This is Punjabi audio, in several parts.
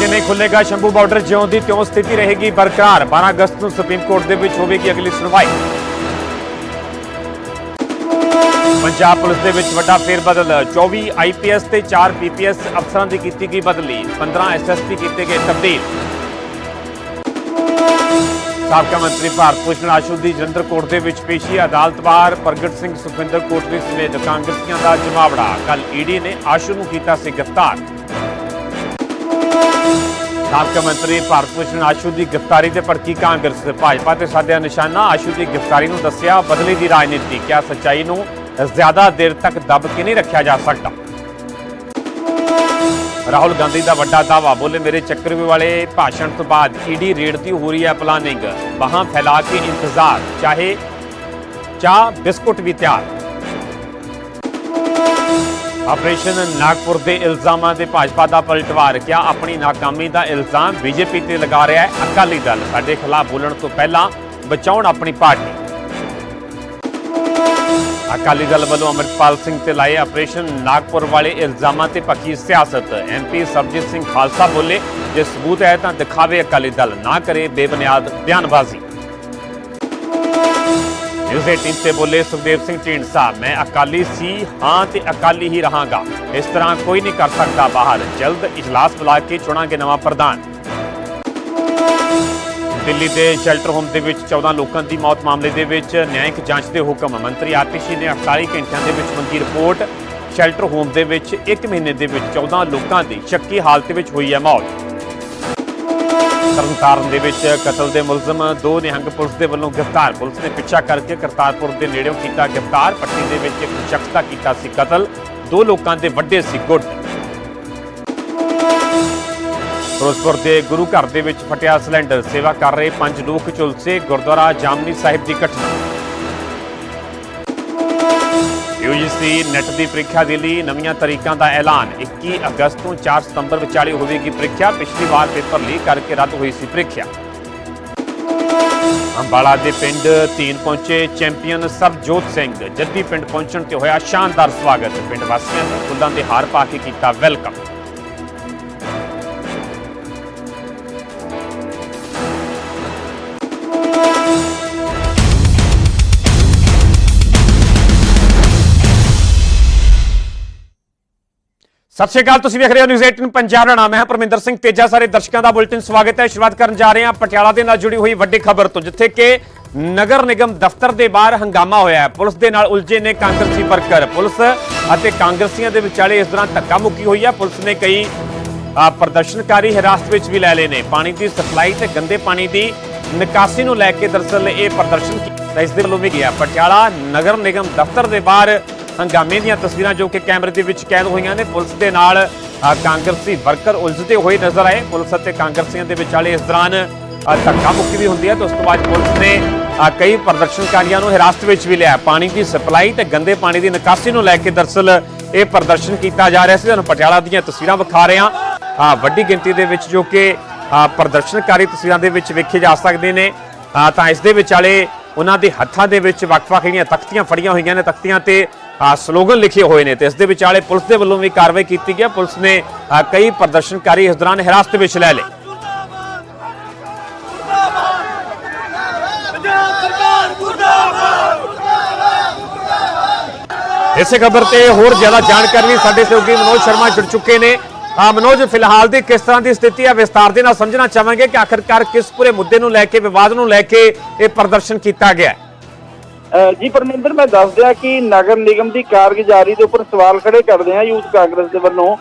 ਅਜੇ ਨਹੀਂ ਖੁੱਲੇਗਾ, ਸ਼ੰਭੂ ਬਾਰਡਰ ਜਿਉਂ ਦੀ ਤਿਉਂ ਸਥਿਤੀ ਰਹੇਗੀ ਬਰਕਰਾਰ। 12 ਅਗਸਤ ਨੂੰ ਸੁਪਰੀਮ ਕੋਰਟ ਦੇ ਵਿੱਚ ਹੋਵੇਗੀ ਅਗਲੀ ਸੁਣਵਾਈ। ਪੰਜਾਬ ਪੁਲਿਸ ਦੇ ਵਿੱਚ ਵੱਡਾ ਫੇਰਬਦਲ। 24 ਆਈਪੀਐਸ ਤੇ 4 ਪੀਪੀਐਸ ਅਫਸਰਾਂ ਦੀ ਕੀਤੀ ਗਈ ਬਦਲੀ। 15 ਐਸਐਸਪੀ ਕੀਤੇ ਗਏ ਤਬਦੀਲ। ਸਾਬਕਾ ਮੰਤਰੀ ਭਾਰਤ ਭੂਸ਼ਣ ਆਸ਼ੂ ਦੀ ਜਲੰਧਰ ਕੋਰਟ ਦੇ ਵਿੱਚ ਪੇਸ਼ੀ ਅਦਾਲਤ ਬਾਹਰ ਪ੍ਰਗਟ ਸਿੰਘ ਸੁਖਵਿੰਦਰ ਕੋਟਲੀ ਸਮੇਤ ਕਾਂਗਰਸੀਆਂ ਦਾ ਜਮਾਵੜਾ। ਕੱਲ ਈਡੀ ਨੇ ਆਸ਼ੂ ਨੂੰ ਕੀਤਾ ਸੀ ਗ੍ਰਿਫਤਾਰ। ਸਾਬਕਾ ਮੰਤਰੀ ਭਾਰਤ ਭੂਸ਼ਣ ਆਸ਼ੂ ਦੀ ਗ੍ਰਿਫਤਾਰੀ ਤੇ ਭੜਕੀ ਕਾਂਗਰਸ ਭਾਜਪਾ ਤੇ ਸਾਧਿਆ ਨਿਸ਼ਾਨਾ। ਆਸ਼ੂ ਦੀ ਗ੍ਰਿਫਤਾਰੀ ਨੂੰ ਦੱਸਿਆ, ਬਦਲੇ ਦੀ ਰਾਜਨੀਤੀ, ਕਿਆ ਸੱਚਾਈ ਨੂੰ ਜ਼ਿਆਦਾ ਦੇਰ ਤੱਕ ਦਬ ਕੇ ਨਹੀਂ ਰੱਖਿਆ ਜਾ ਸਕਦਾ। ਰਾਹੁਲ ਗਾਂਧੀ ਦਾ ਵੱਡਾ ਦਾਵਾ ਬੋਲੇ ਮੇਰੇ ਚੱਕਰਵੇ ਵਾਲੇ ਭਾਸ਼ਣ ਤੋਂ ਬਾਅਦ ਈਡੀ ਰੇਡ ਦੀ ਹੋ ਰਹੀ ਹੈ ਪਲਾਨਿੰਗ ਬਾਹਾਂ ਫੈਲਾ ਕੇ ਇੰਤਜ਼ਾਰ, ਚਾਹੇ ਚਾਹ, ਬਿਸਕੁਟ ਵੀ ਤਿਆਰ। ਆਪਰੇਸ਼ਨ ਨਾਗਪੁਰ ਦੇ ਇਲਜ਼ਾਮਾਂ ਦੇ ਭਾਜਪਾ ਦਾ ਪਲਟਵਾਰ। ਕਿਹਾ ਆਪਣੀ ਨਾਕਾਮੀ ਦਾ ਇਲਜ਼ਾਮ ਬੀਜੇਪੀ ਤੇ ਲਗਾ ਰਿਹਾ ਹੈ ਅਕਾਲੀ ਦਲ? ਸਾਡੇ ਖਿਲਾਫ ਬੋਲਣ ਤੋਂ ਪਹਿਲਾਂ ਬਚਾਉਣ ਆਪਣੀ ਪਾਰਟੀ। ਅਕਾਲੀ ਦਲ ਵੱਲੋਂ ਅਮਰਪਾਲ ਸਿੰਘ ਤੇ ਲਾਏ ਆਪਰੇਸ਼ਨ ਨਾਗਪੁਰ ਵਾਲੇ ਇਲਜ਼ਾਮਾਂ ਤੇ ਪੱਕੀ ਸਿਆਸਤ। ਐਮਪੀ ਸਰਜੀਤ ਸਿੰਘ ਖਾਲਸਾ ਬੋਲੇ, ਜੇ ਸਬੂਤ ਹੈ ਤਾਂ ਦਿਖਾਵੇ ਅਕਾਲੀ ਦਲ। ਨਾ ਕਰੇ ਬੇਬੁਨਿਆਦ ਬਿਆਨਬਾਜ਼ੀ। ਨਿਊਜ਼ 18 ਤੇ ਬੋਲੇ ਸੁਖਦੇਵ ਸਿੰਘ ਢੀਂਡਸਾ ਮੈਂ ਅਕਾਲੀ ਸੀ ਹਾਂ ਤੇ ਅਕਾਲੀ ਹੀ ਰਹਾਂਗਾ ਇਸ ਤਰ੍ਹਾਂ ਕੋਈ ਨਹੀਂ ਕਰ ਸਕਦਾ ਬਾਹਰ ਜਲਦ ਇਜਲਾਸ ਬੁਲਾ ਕੇ ਚੁਣਾਂਗੇ ਨਵਾਂ ਪ੍ਰਧਾਨ ਦਿੱਲੀ ਦੇ ਸ਼ੈਲਟਰ ਹੋਮ ਦੇ ਵਿੱਚ 14 ਲੋਕਾਂ ਦੀ ਮੌਤ ਮਾਮਲੇ ਦੇ ਵਿੱਚ ਨਿਆਂਇਕ ਜਾਂਚ ਦੇ ਹੁਕਮ ਮੰਤਰੀ ਆਤਿਸ਼ੀ ਨੇ 48 ਘੰਟਿਆਂ ਦੇ ਵਿੱਚ ਮੰਗੀ ਰਿਪੋਰਟ ਸ਼ੈਲਟਰ ਹੋਮ ਦੇ ਵਿੱਚ 1 ਮਹੀਨੇ ਦੇ ਵਿੱਚ 14 ਲੋਕਾਂ ਦੀ ਸ਼ੱਕੀ ਹਾਲਤ ਵਿੱਚ ਹੋਈ ਹੈ ਮੌਤ ਤਰਨਤਾਰਨ ਦੇ ਵਿੱਚ ਕਤਲ ਦੇ ਮੁਲਜ਼ਮ, ਦੋ ਨਿਹੰਗ ਪੁਲਿਸ ਦੇ ਵੱਲੋਂ ਗ੍ਰਿਫਤਾਰ। ਪੁਲਿਸ ਨੇ ਪਿੱਛਾ ਕਰਕੇ ਕਰਤਾਰਪੁਰ ਦੇ ਨੇੜਿਓਂ ਕੀਤਾ ਗ੍ਰਿਫਤਾਰ। ਪੱਟੀ ਦੇ ਵਿੱਚ ਇੱਕ ਸ਼ਖਸ ਦਾ ਕੀਤਾ ਸੀ ਕਤਲ। ਦੋ ਲੋਕਾਂ ਦੇ ਵੱਡੇ ਸੀ ਗੁੱਟ। ਫਿਰੋਜ਼ਪੁਰ ਦੇ ਗੁਰੂ ਘਰ ਦੇ ਵਿੱਚ ਫਟਿਆ ਸਿਲੰਡਰ। ਸੇਵਾ ਕਰ ਰਹੇ ਪੰਜ ਲੋਕ ਝੁਲਸੇ। ਗੁਰਦੁਆਰਾ ਜਾਮਨੀ ਸਾਹਿਬ ਦੀ ਘਟਨਾ। ਯੂਜੀਸੀ ਨੈਟ ਦੀ ਪ੍ਰੀਖਿਆ ਦੇ ਲਈ ਨਵੀਆਂ ਤਰੀਕਾਂ ਦਾ ਐਲਾਨ। 21 ਅਗਸਤ ਤੋਂ 4 ਸਤੰਬਰ ਵਿਚਾਲੇ ਹੋਵੇਗੀ ਪ੍ਰੀਖਿਆ। ਪਿਛਲੀ ਵਾਰ ਪੇਪਰ ਲੀਕ ਕਰਕੇ ਰੱਦ ਹੋਈ ਸੀ ਪ੍ਰੀਖਿਆ। ਅੰਬਾਲਾ ਦੇ ਪਿੰਡ ਤੀਨ ਪਹੁੰਚੇ ਚੈਂਪੀਅਨ ਸਰਬਜੋਤ ਸਿੰਘ। ਜੱਦੀ ਪਿੰਡ ਪਹੁੰਚਣ ਤੇ ਹੋਇਆ ਸ਼ਾਨਦਾਰ ਸਵਾਗਤ। ਪਿੰਡ ਵਾਸੀਆਂ ਨੇ ਫੁੱਲਾਂ ਦੇ ਹਾਰ ਪਾ ਕੇ ਕੀਤਾ ਵੈਲਕਮ। ਸਤਿ ਸ਼੍ਰੀ ਅਕਾਲ, ਤੁਸੀਂ ਵੇਖ ਰਹੇ ਹੋ ਨਿਊਜ਼ 18 ਪੰਜਾਬ। ਦਾ ਨਾਮ ਪਰਮਿੰਦਰ ਸਿੰਘ ਤੇਜਾ। ਸਾਰੇ ਦਰਸ਼ਕਾਂ ਦਾ ਬੁਲੇਟਿਨ ਸਵਾਗਤ ਹੈ। ਸ਼ੁਰੂਆਤ ਕਰਨ ਜਾ ਰਹੇ ਹਾਂ ਪਟਿਆਲਾ ਦੇ ਨਾਲ ਜੁੜੀ ਹੋਈ ਵੱਡੀ ਖਬਰ ਤੋਂ, ਜਿੱਥੇ ਕਿ ਨਗਰ ਨਿਗਮ ਦਫ਼ਤਰ ਦੇ ਬਾਹਰ ਹੰਗਾਮਾ ਹੋਇਆ ਹੈ। ਪੁਲਿਸ ਦੇ ਨਾਲ ਉਲਝੇ ਨੇ ਕਾਂਗਰਸੀ ਵਰਕਰ। ਪੁਲਿਸ ਅਤੇ ਕਾਂਗਰਸੀਆਂ ਦੇ ਵਿਚਾਲੇ ਇਸ ਦੌਰਾਨ ਧੱਕਾ ਮੁੱਕੀ ਹੋਈ ਹੈ। ਪੁਲਿਸ ਨੇ ਕਈ ਪ੍ਰਦਰਸ਼ਨਕਾਰੀ ਹਿਰਾਸਤ ਵਿੱਚ ਵੀ ਲੈ ਲਏ ਨੇ। ਪਾਣੀ ਦੀ ਸਪਲਾਈ ਤੇ ਗੰਦੇ ਪਾਣੀ ਦੀ ਨਿਕਾਸੀ ਨੂੰ ਲੈ ਕੇ ਦਰਅਸਲ ਇਹ ਪ੍ਰਦਰਸ਼ਨ ਕੀਤਾ ਇਸ ਦੇ ਵੱਲੋਂ ਵੀ ਗਿਆ। ਪਟਿਆਲਾ ਨਗਰ ਨਿਗਮ ਦਫ਼ਤਰ ਦੇ ਬਾਹਰ ਹੰਗਾਮੇ ਦੀਆਂ ਤਸਵੀਰਾਂ ਜੋ ਕਿ ਕੈਮਰੇ ਦੇ ਵਿੱਚ ਕੈਦ ਹੋਈਆਂ ਨੇ। ਪੁਲਿਸ ਦੇ ਨਾਲ ਕਾਂਗਰਸੀ ਵਰਕਰ ਉਲਝਦੇ ਹੋਏ ਨਜ਼ਰ ਆਏ। ਪੁਲਿਸ ਅਤੇ ਕਾਂਗਰਸੀਆਂ ਦੇ ਵਿਚਾਲੇ ਇਸ ਦੌਰਾਨ ਧੱਕਾ ਮੁੱਕੀ ਵੀ ਹੁੰਦੀ ਹੈ ਤੇ ਉਸ ਤੋਂ ਬਾਅਦ ਪੁਲਿਸ ਨੇ ਕਈ ਪ੍ਰਦਰਸ਼ਨਕਾਰੀਆਂ ਨੂੰ ਹਿਰਾਸਤ ਵਿੱਚ ਵੀ ਲਿਆ। ਪਾਣੀ ਦੀ ਸਪਲਾਈ ਤੇ ਗੰਦੇ ਪਾਣੀ ਦੀ ਨਿਕਾਸੀ ਨੂੰ ਲੈ ਕੇ ਦਰਅਸਲ ਇਹ ਪ੍ਰਦਰਸ਼ਨ ਕੀਤਾ ਜਾ ਰਿਹਾ ਸੀ। ਤੁਹਾਨੂੰ ਪਟਿਆਲਾ ਦੀਆਂ ਤਸਵੀਰਾਂ ਵਿਖਾ ਰਹੇ। ਹਾਂ ਵੱਡੀ ਗਿਣਤੀ ਦੇ ਵਿੱਚ ਜੋ ਕਿ ਪ੍ਰਦਰਸ਼ਨਕਾਰੀ ਤਸਵੀਰਾਂ ਦੇ ਵਿੱਚ ਵੇਖੇ ਜਾ ਸਕਦੇ ਨੇ। ਤਾਂ ਇਸ ਦੇ ਵਿਚਾਲੇ ਉਹਨਾਂ ਦੇ ਹੱਥਾਂ ਦੇ ਵਿੱਚ ਵੱਖ-ਵੱਖ ਜਿਹੜੀਆਂ ਤਖਤੀਆਂ ਫੜੀਆਂ ਹੋਈਆਂ ਨੇ। ਤਖਤੀਆਂ ਤੇ ਸਲੋਗਨ ਲਿਖੇ ਹੋਏ ਨੇ ਤੇ ਇਸ ਦੇ ਵਿਚਾਲੇ ਪੁਲਿਸ ਦੇ ਵੱਲੋਂ ਵੀ ਕਾਰਵਾਈ ਕੀਤੀ ਗਈ ਪੁਲਿਸ ਨੇ ਕਈ ਪ੍ਰਦਰਸ਼ਨਕਾਰੀ ਇਸ ਦੌਰਾਨ ਹਿਰਾਸਤ ਵਿੱਚ ਲੈ ਲਏ। ਇਸੇ ਖਬਰ ਤੇ ਹੋਰ ਜ਼ਿਆਦਾ ਜਾਣਕਾਰੀ ਲਈ ਸਾਡੇ ਸਹਿਯੋਗੀ ਮਨੋਜ ਸ਼ਰਮਾ ਜੁੜ ਚੁੱਕੇ ਨੇ। ਆ, ਮਨੋਜ, ਫਿਲਹਾਲ ਦੀ ਕਿਸ ਤਰ੍ਹਾਂ ਦੀ ਸਥਿਤੀ ਹੈ ਵਿਸਤਾਰ ਦੇ ਨਾਲ ਸਮਝਣਾ ਚਾਹਾਂਗੇ ਕਿ ਆਖਰਕਾਰ ਕਿਸ ਪੂਰੇ ਮੁੱਦੇ ਨੂੰ ਲੈ ਕੇ, ਵਿਵਾਦ ਨੂੰ ਲੈ ਕੇ ਇਹ ਪ੍ਰਦਰਸ਼ਨ ਕੀਤਾ ਗਿਆ ਹੈ। ਜੀ ਪਰਮਿੰਦਰ ਮੈਂ ਦੱਸ ਦਿਆਂ ਕਿ ਨਗਰ ਨਿਗਮ ਦੀ ਕਾਰਗੁਜ਼ਾਰੀ ਦੇ ਉੱਪਰ ਸਵਾਲ ਖੜੇ ਕਰਦੇ ਆ ਯੂਥ ਕਾਂਗਰਸ ਦੇ ਵੱਲੋਂ।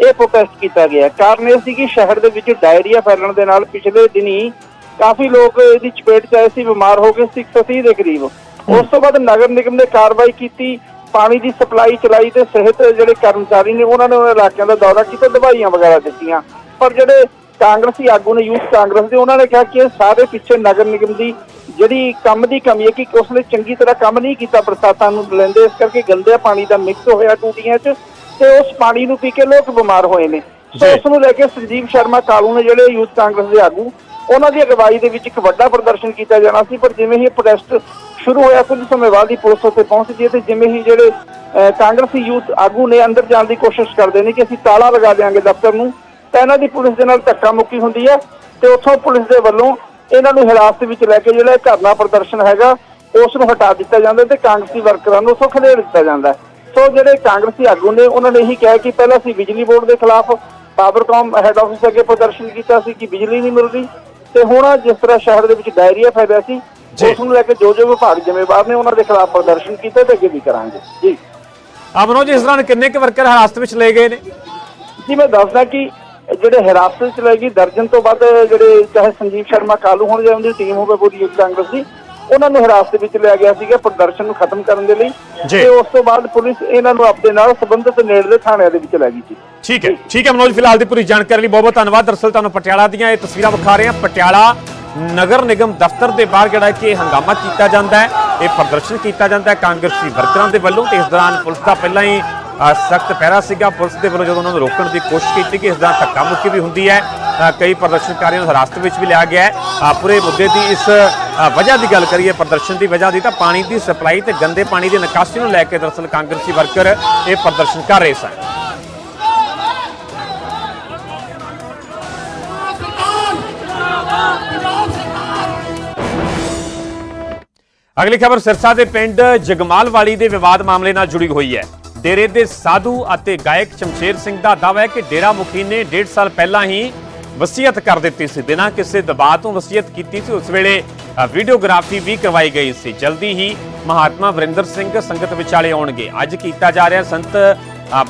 ਇਹ ਪ੍ਰੋਟੈਸਟ ਕੀਤਾ ਗਿਆ। ਕਾਰਨ ਇਹ ਸੀ ਕਿ ਸ਼ਹਿਰ ਦੇ ਵਿੱਚ ਡਾਇਰੀਆ ਫੈਲਣ ਦੇ ਨਾਲ ਪਿਛਲੇ ਦਿਨੀ ਕਾਫੀ ਲੋਕ ਇਹਦੀ ਚਪੇਟ 'ਚ ਆਏ ਸੀ ਬਿਮਾਰ ਹੋ ਗਏ ਸੀ 130 ਦੇ ਕਰੀਬ। ਉਸ ਤੋਂ ਬਾਅਦ ਨਗਰ ਨਿਗਮ ਨੇ ਕਾਰਵਾਈ ਕੀਤੀ ਪਾਣੀ ਦੀ ਸਪਲਾਈ ਚਲਾਈ ਤੇ ਸਿਹਤ ਜਿਹੜੇ ਕਰਮਚਾਰੀ ਨੇ ਉਹਨਾਂ ਨੇ ਉਹਨਾਂ ਇਲਾਕਿਆਂ ਦਾ ਦੌਰਾ ਕੀਤਾ ਦਵਾਈਆਂ ਵਗੈਰਾ ਦਿੱਤੀਆਂ। ਪਰ ਜਿਹੜੇ ਕਾਂਗਰਸੀ ਆਗੂ ਨੇ ਯੂਥ ਕਾਂਗਰਸ ਦੇ ਉਹਨਾਂ ਨੇ ਕਿਹਾ ਕਿ ਇਹ ਸਾਰੇ ਪਿੱਛੇ ਨਗਰ ਨਿਗਮ ਦੀ ਜਿਹੜੀ ਕੰਮ ਦੀ ਕਮੀ ਹੈ ਕਿ ਉਸਨੇ ਚੰਗੀ ਤਰ੍ਹਾਂ ਕੰਮ ਨਹੀਂ ਕੀਤਾ ਬਰਸਾਤਾਂ ਨੂੰ ਲੈਂਦੇ ਇਸ ਕਰਕੇ ਗੰਦੇ ਪਾਣੀ ਦਾ ਮਿਕਸ ਹੋਇਆ ਟੂਟੀਆਂ 'ਚ ਤੇ ਉਸ ਪਾਣੀ ਨੂੰ ਪੀ ਕੇ ਲੋਕ ਬਿਮਾਰ ਹੋਏ ਨੇ ਸੋ। ਉਸ ਨੂੰ ਲੈ ਕੇ ਸੰਜੀਵ ਸ਼ਰਮਾ ਕਾਲੂ ਨੇ ਜਿਹੜੇ ਯੂਥ ਕਾਂਗਰਸ ਦੇ ਆਗੂ ਉਹਨਾਂ ਦੀ ਅਗਵਾਈ ਦੇ ਵਿੱਚ ਇੱਕ ਵੱਡਾ ਪ੍ਰਦਰਸ਼ਨ ਕੀਤਾ ਜਾਣਾ ਸੀ ਪਰ ਜਿਵੇਂ ਹੀ ਪ੍ਰੋਟੈਸਟ ਸ਼ੁਰੂ ਹੋਇਆ ਕੁਝ ਸਮੇਂ ਬਾਅਦ ਹੀ ਪੁਲਿਸ ਉੱਤੇ ਪਹੁੰਚਦੀ ਹੈ ਤੇ ਜਿਵੇਂ ਹੀ ਜਿਹੜੇ ਕਾਂਗਰਸੀ ਯੂਥ ਆਗੂ ਨੇ ਅੰਦਰ ਜਾਣ ਦੀ ਕੋਸ਼ਿਸ਼ ਕਰਦੇ ਨੇ ਕਿ ਅਸੀਂ ਤਾਲਾ ਲਗਾ ਦੇਵਾਂਗੇ ਦਫ਼ਤਰ ਨੂੰ ਤਾਂ ਇਹਨਾਂ ਦੀ ਪੁਲਿਸ ਦੇ ਨਾਲ ਧੱਕਾ ਮੁੱਕੀ ਹੁੰਦੀ ਹੈ ਤੇ ਉੱਥੋਂ ਪੁਲਿਸ ਦੇ ਵੱਲੋਂ ਇਹਨਾਂ ਨੂੰ ਹਿਰਾਸਤ ਵਿੱਚ ਲੈ ਕੇ ਜਿਹੜਾ ਇਹ ਧਰਨਾ ਪ੍ਰਦਰਸ਼ਨ ਹੈਗਾ ਉਸ ਨੂੰ ਹਟਾ ਦਿੱਤਾ ਜਾਂਦਾ ਤੇ ਕਾਂਗਰਸੀ ਵਰਕਰਾਂ ਨੂੰ ਉੱਥੋਂ ਖਦੇੜ ਦਿੱਤਾ ਜਾਂਦਾ। ਸੋ ਜਿਹੜੇ ਕਾਂਗਰਸੀ ਆਗੂ ਨੇ ਉਹਨਾਂ ਨੇ ਇਹੀ ਕਿਹਾ ਕਿ ਪਹਿਲਾਂ ਅਸੀਂ ਬਿਜਲੀ ਬੋਰਡ ਦੇ ਖਿਲਾਫ ਪਾਵਰਕਾਮ ਹੈੱਡ ਆਫਿਸ ਅੱਗੇ ਪ੍ਰਦਰਸ਼ਨ ਕੀਤਾ ਸੀ ਕਿ ਬਿਜਲੀ ਨਹੀਂ ਮਿਲ ਰਹੀ ਤੇ ਹੁਣ ਜਿਸ ਤਰ੍ਹਾਂ ਸ਼ਹਿਰ ਦੇ ਵਿੱਚ ਡਾਇਰੀਆ ਫੈਲਿਆ ਸੀ। ਉਸ ਨੂੰ ਲੈ ਕੇ ਜੋ ਜੋ ਵਿਭਾਗ ਜ਼ਿੰਮੇਵਾਰ ਨੇ ਉਹਨਾਂ ਦੇ ਖਿਲਾਫ ਪ੍ਰਦਰਸ਼ਨ ਕੀਤਾ ਤੇ ਅੱਗੇ ਵੀ ਕਰਾਂਗੇ ਜੀ ਅਮਨੋ ਜੀ ਇਸ ਦੌਰਾਨ ਕਿੰਨੇ ਕੁ ਵਰਕਰ ਹਿਰਾਸਤ ਵਿੱਚ ਲਏ ਗਏ ਨੇ ਜੀ ਮੈਂ ਦੱਸਦਾ ਕਿ ਜਿਹੜੇ ਹਿਰਾਸਤ ਵਿੱਚ ਲਏਗੀ ਦਰਜਨ ਤੋਂ ਵੱਧ ਜਿਹੜੇ ਚਾਹੇ ਸੰਜੀਵ ਸ਼ਰਮਾ ਕਾਲੂ ਹੋਣ ਜਾਂ ਉਹਦੀ ਟੀਮ ਹੋਵੇ ਪੂਰੀ ਯੂਥ ਕਾਂਗਰਸ ਦੀ ਉਹਨਾਂ ਨੂੰ ਹਿਰਾਸਤ ਵਿੱਚ ਲਿਆ ਗਿਆ ਸੀਗਾ ਪ੍ਰਦਰਸ਼ਨ ਨੂੰ ਖਤਮ ਕਰਨ ਦੇ ਲਈ। ਤੇ ਉਸ ਤੋਂ ਬਾਅਦ ਪੁਲਿਸ ਇਹਨਾਂ ਨੂੰ ਆਪਣੇ ਨਾਲ ਸੰਬੰਧਿਤ ਨੇੜਲੇ ਥਾਣਿਆਂ ਦੇ ਵਿੱਚ ਲੈ ਗਈ ਸੀ। ਠੀਕ ਹੈ ਠੀਕ ਹੈ ਮਨੋਜ ਫਿਲਹਾਲ ਦੀ ਪੂਰੀ ਜਾਣਕਾਰੀ ਲਈ ਬਹੁਤ ਬਹੁਤ ਧੰਨਵਾਦ। ਦਰਅਸਲ ਤੁਹਾਨੂੰ ਪਟਿਆਲਾ ਦੀਆਂ ਇਹ ਤਸਵੀਰਾਂ ਵਿਖਾ ਰਹੇ ਹਾਂ। ਪਟਿਆਲਾ ਨਗਰ ਨਿਗਮ ਦਫ਼ਤਰ ਦੇ ਬਾਹਰ ਜਿਹੜਾ ਕਿ ਇਹ ਹੰਗਾਮਾ ਕੀਤਾ ਜਾਂਦਾ ਹੈ ਇਹ ਪ੍ਰਦਰਸ਼ਨ ਕੀਤਾ ਜਾਂਦਾ ਹੈ ਕਾਂਗਰਸੀ ਵਰਕਰਾਂ ਦੇ ਵੱਲੋਂ ਤੇ ਇਸ ਦੌਰਾਨ ਪੁਲਿਸ ਦਾ ਪਹਿਲਾਂ ਹੀ ਸਖਤ ਪਹਿਰਾ ਸੀਗਾ ਪੁਲਿਸ ਦੇ ਵੱਲੋਂ ਜਦੋਂ ਉਹਨਾਂ ਨੂੰ ਰੋਕਣ ਦੀ ਕੋਸ਼ਿਸ਼ ਕੀਤੀ ਕਿ ਇਸ ਦਾ ਧੱਕਾ ਮੁੱਕੀ ਵੀ ਹੁੰਦੀ ਹੈ ਕਈ ਪ੍ਰਦਰਸ਼ਨਕਾਰੀਆਂ ਨੂੰ ਹਿਰਾਸਤ ਵਿੱਚ ਵੀ ਲਿਆ ਗਿਆ ਹੈ। ਪੂਰੇ ਮੁੱਦੇ ਦੀ ਇਸ ਵਜ੍ਹਾ ਦੀ ਗੱਲ ਕਰੀਏ ਪ੍ਰਦਰਸ਼ਨ ਦੀ ਵਜ੍ਹਾ ਦੀ, ਤਾਂ ਪਾਣੀ ਦੀ ਸਪਲਾਈ ਤੇ ਗੰਦੇ ਪਾਣੀ ਦੀ ਨਿਕਾਸੀ ਨੂੰ ਲੈ ਕੇ ਦਰਅਸਲ ਕਾਂਗਰਸੀ ਵਰਕਰ ਇਹ ਪ੍ਰਦਰਸ਼ਨ ਕਰ ਰਹੇ ਸਨ। ਅਗਲੀ ਖਬਰ ਸਿਰਸਾ ਦੇ ਪਿੰਡ ਜਗਮਾਲਵਾੜੀ ਦੇ ਵਿਵਾਦ ਮਾਮਲੇ ਨਾਲ ਜੁੜੀ ਹੋਈ ਹੈ। ਡੇਰੇ ਦੇ ਸਾਧੂ ਅਤੇ ਗਾਇਕ ਸ਼ਮਸ਼ੇਰ ਸਿੰਘ ਦਾ ਦਾਅਵਾ ਹੈ ਕਿ ਡੇਰਾ ਮੁਖੀ ਨੇ 1.5 ਸਾਲ ਪਹਿਲਾਂ ਹੀ ਵਸੀਅਤ ਕਰ ਦਿੱਤੀ ਸੀ। ਬਿਨਾਂ ਕਿਸੇ ਦਬਾਅ ਤੋਂ ਵਸੀਅਤ ਕੀਤੀ ਸੀ। ਉਸ ਵੇਲੇ ਵੀਡੀਓਗ੍ਰਾਫੀ ਵੀ ਕਰਵਾਈ ਗਈ ਸੀ। ਜਲਦੀ ਹੀ ਮਹਾਤਮਾ ਵਰਿੰਦਰ ਸਿੰਘ ਸੰਗਤ ਵਿਚਾਲੇ ਆਉਣਗੇ। ਅੱਜ ਕੀਤਾ ਜਾ ਰਿਹਾ ਸੰਤ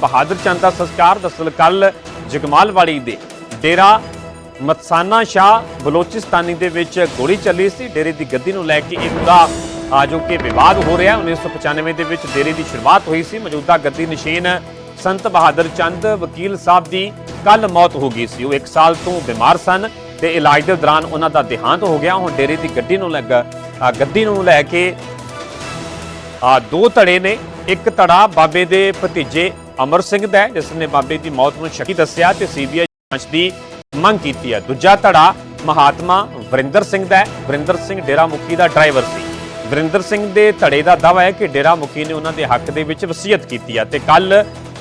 ਬਹਾਦਰ ਚੰਦ ਦਾ ਸੰਸਕਾਰ। ਦਸਲ ਕੱਲ ਜਗਮਾਲਵਾੜੀ ਦੇ ਡੇਰਾ ਮਤਸਾਨਾ ਸ਼ਾਹ ਬਲੋਚਿਸਤਾਨੀ ਦੇ ਵਿੱਚ ਗੋਲੀ ਚੱਲੀ ਸੀ। ਡੇਰੇ ਦੀ ਗੱਦੀ ਨੂੰ ਲੈ ਕੇ ਇਹ ਪੂਰਾ ਜੋ ਕਿ ਵਿਵਾਦ ਹੋ ਰਿਹਾ 1995 ਦੇ ਵਿੱਚ ਡੇਰੇ ਦੀ ਸ਼ੁਰੂਆਤ ਹੋਈ ਸੀ ਮੌਜੂਦਾ ਗੱਦੀ ਨਸ਼ੀਨ ਸੰਤ ਬਹਾਦਰ ਚੰਦ ਵਕੀਲ ਸਾਹਿਬ ਦੀ ਕੱਲ ਮੌਤ ਹੋ ਗਈ ਸੀ ਉਹ 1 ਸਾਲ ਤੋਂ ਬਿਮਾਰ ਸਨ ਤੇ ਇਲਾਜ ਦੇ ਦੌਰਾਨ ਉਹਨਾਂ ਦਾ ਦੇਹਾਂਤ ਹੋ ਗਿਆ ਹੁਣ ਡੇਰੇ ਦੀ ਗੱਡੀ ਨੂੰ ਲੱਗ ਗੱਦੀ ਨੂੰ ਲੈ ਕੇ ਆ ਦੋ ਧੜੇ ਨੇ ਇੱਕ ਧੜਾ ਬਾਬੇ ਦੇ ਭਤੀਜੇ ਅਮਰ ਸਿੰਘ ਦਾ ਹੈ, ਜਿਸ ਨੇ ਬਾਬੇ ਦੀ ਮੌਤ ਨੂੰ ਸ਼ੱਕੀ ਦੱਸਿਆ ਤੇ ਸੀਬੀਆਈ ਜਾਂਚ ਦੀ ਮੰਗ ਕੀਤੀ ਹੈ ਦੂਜਾ ਧੜਾ ਮਹਾਤਮਾ ਵਰਿੰਦਰ ਸਿੰਘ ਦਾ ਵਰਿੰਦਰ ਸਿੰਘ ਡੇਰਾ ਮੁਖੀ ਦਾ ਡਰਾਈਵਰ ਸੀ ਵਰਿੰਦਰ ਸਿੰਘ ਦੇ ਧੜੇ ਦਾ ਦਾਅਵਾ ਹੈ ਕਿ ਡੇਰਾ ਮੁਖੀ ਨੇ ਉਹਨਾਂ ਦੇ ਹੱਕ ਦੇ ਵਿੱਚ ਵਸੀਅਤ ਕੀਤੀ ਹੈ ਤੇ ਕੱਲ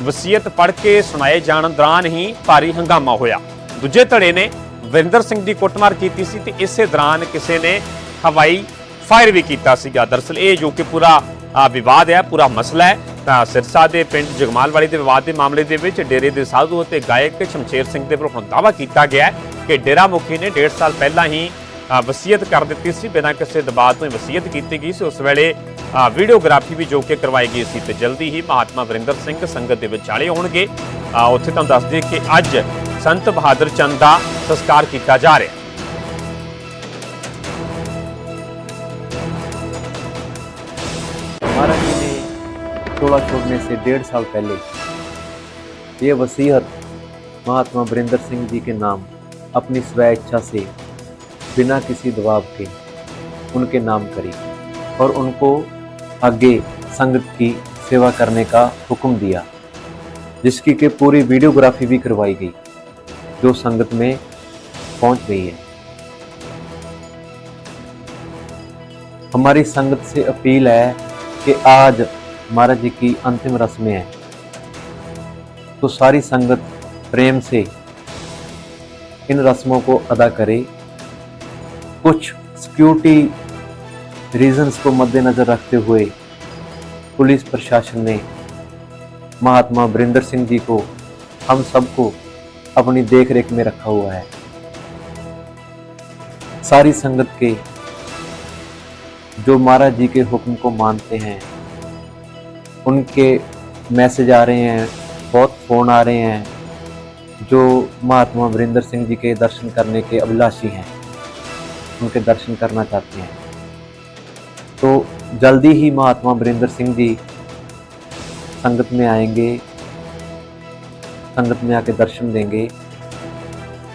ਵਸੀਅਤ ਪੜ੍ਹ ਕੇ ਸੁਣਾਏ ਜਾਣ ਦੌਰਾਨ ਹੀ ਭਾਰੀ ਹੰਗਾਮਾ ਹੋਇਆ। ਦੂਜੇ ਧੜੇ ਨੇ ਵਰਿੰਦਰ ਸਿੰਘ ਦੀ ਕੁੱਟਮਾਰ ਕੀਤੀ ਸੀ ਤੇ ਇਸੇ ਦੌਰਾਨ ਕਿਸੇ ਨੇ ਹਵਾਈ ਫਾਇਰ ਵੀ ਕੀਤਾ ਸੀਗਾ। ਦਰਅਸਲ ਇਹ ਜੋ ਕਿ ਪੂਰਾ ਵਿਵਾਦ ਹੈ, ਪੂਰਾ ਮਸਲਾ ਹੈ, ਤਾਂ ਸਿਰਸਾ ਦੇ ਪਿੰਡ ਜਗਮਾਲਵਾੜੀ ਦੇ ਵਿਵਾਦ ਦੇ ਮਾਮਲੇ ਦੇ ਵਿੱਚ ਡੇਰੇ ਦੇ ਸਾਧੂ ਅਤੇ ਗਾਇਕ ਸ਼ਮਸ਼ੇਰ ਸਿੰਘ ਦੇ ਵੱਲੋਂ ਦਾਅਵਾ ਕੀਤਾ ਗਿਆ ਕਿ ਡੇਰਾ ਮੁਖੀ ਨੇ 1.5 ਸਾਲ ਪਹਿਲਾਂ ਹੀ ਵਸੀਅਤ ਕਰ ਦਿੱਤੀ ਸੀ ਬਿਨਾਂ ਕਿਸੇ ਦਬਾਅ ਤੋਂ ਹੀ ਵਸੀਅਤ ਕੀਤੀ ਗਈ ਸੀ ਉਸ ਵੇਲੇ ਆ, ਵੀਡੀਓਗ੍ਰਾਫੀ ਵੀ ਜੋ ਕਿ ਕਰਵਾਈ ਗਈ ਸੀ ਤੇ ਜਲਦੀ ਹੀ ਮਹਾਤਮਾ ਵਰਿੰਦਰ ਸਿੰਘ ਸੰਗਤ ਦੇ ਵਿਚਾਲੇ ਹੋਣਗੇ ਆ, ਉੱਥੇ ਤੁਹਾਨੂੰ ਦੱਸ ਦਈਏ ਕਿ ਅੱਜ ਸੰਤ ਬਹਾਦਰ ਚੰਦ ਦਾ ਸੰਸਕਾਰ ਕੀਤਾ ਜਾ ਰਿਹਾ ਹੈ महाराज जी ने चोला छोड़ने से डेढ़ साल पहले ये वसीयत महात्मा वरिंदर सिंह जी के नाम अपनी स्व इच्छा से बिना किसी दबाव के उनके नाम करी और उनको आगे संगत की सेवा करने का हुक्म दिया, जिसकी के पूरी वीडियोग्राफी भी करवाई गई, जो संगत में पहुँच गई है। हमारी संगत से अपील है कि आज महाराज जी की अंतिम रस्में हैं। तो सारी संगत प्रेम से इन रस्मों को अदा करे कुछ सिक्योरिटी रीजंस को मद्देनजर रखते हुए पुलिस प्रशासन ने महात्मा वरिंदर सिंह जी को हम सबको अपनी देख रेख में रखा हुआ है। सारी संगत के जो महाराज जी के हुक्म को मानते हैं, उनके मैसेज आ रहे हैं, बहुत फ़ोन आ रहे हैं, जो महात्मा वरिंदर सिंह जी के दर्शन करने के अभिलाषी हैं। उनके दर्शन करना चाहते हैं। तो जल्दी ही महात्मा वरिंदर सिंह जी संगत में आएँगे, संगत में आके दर्शन देंगे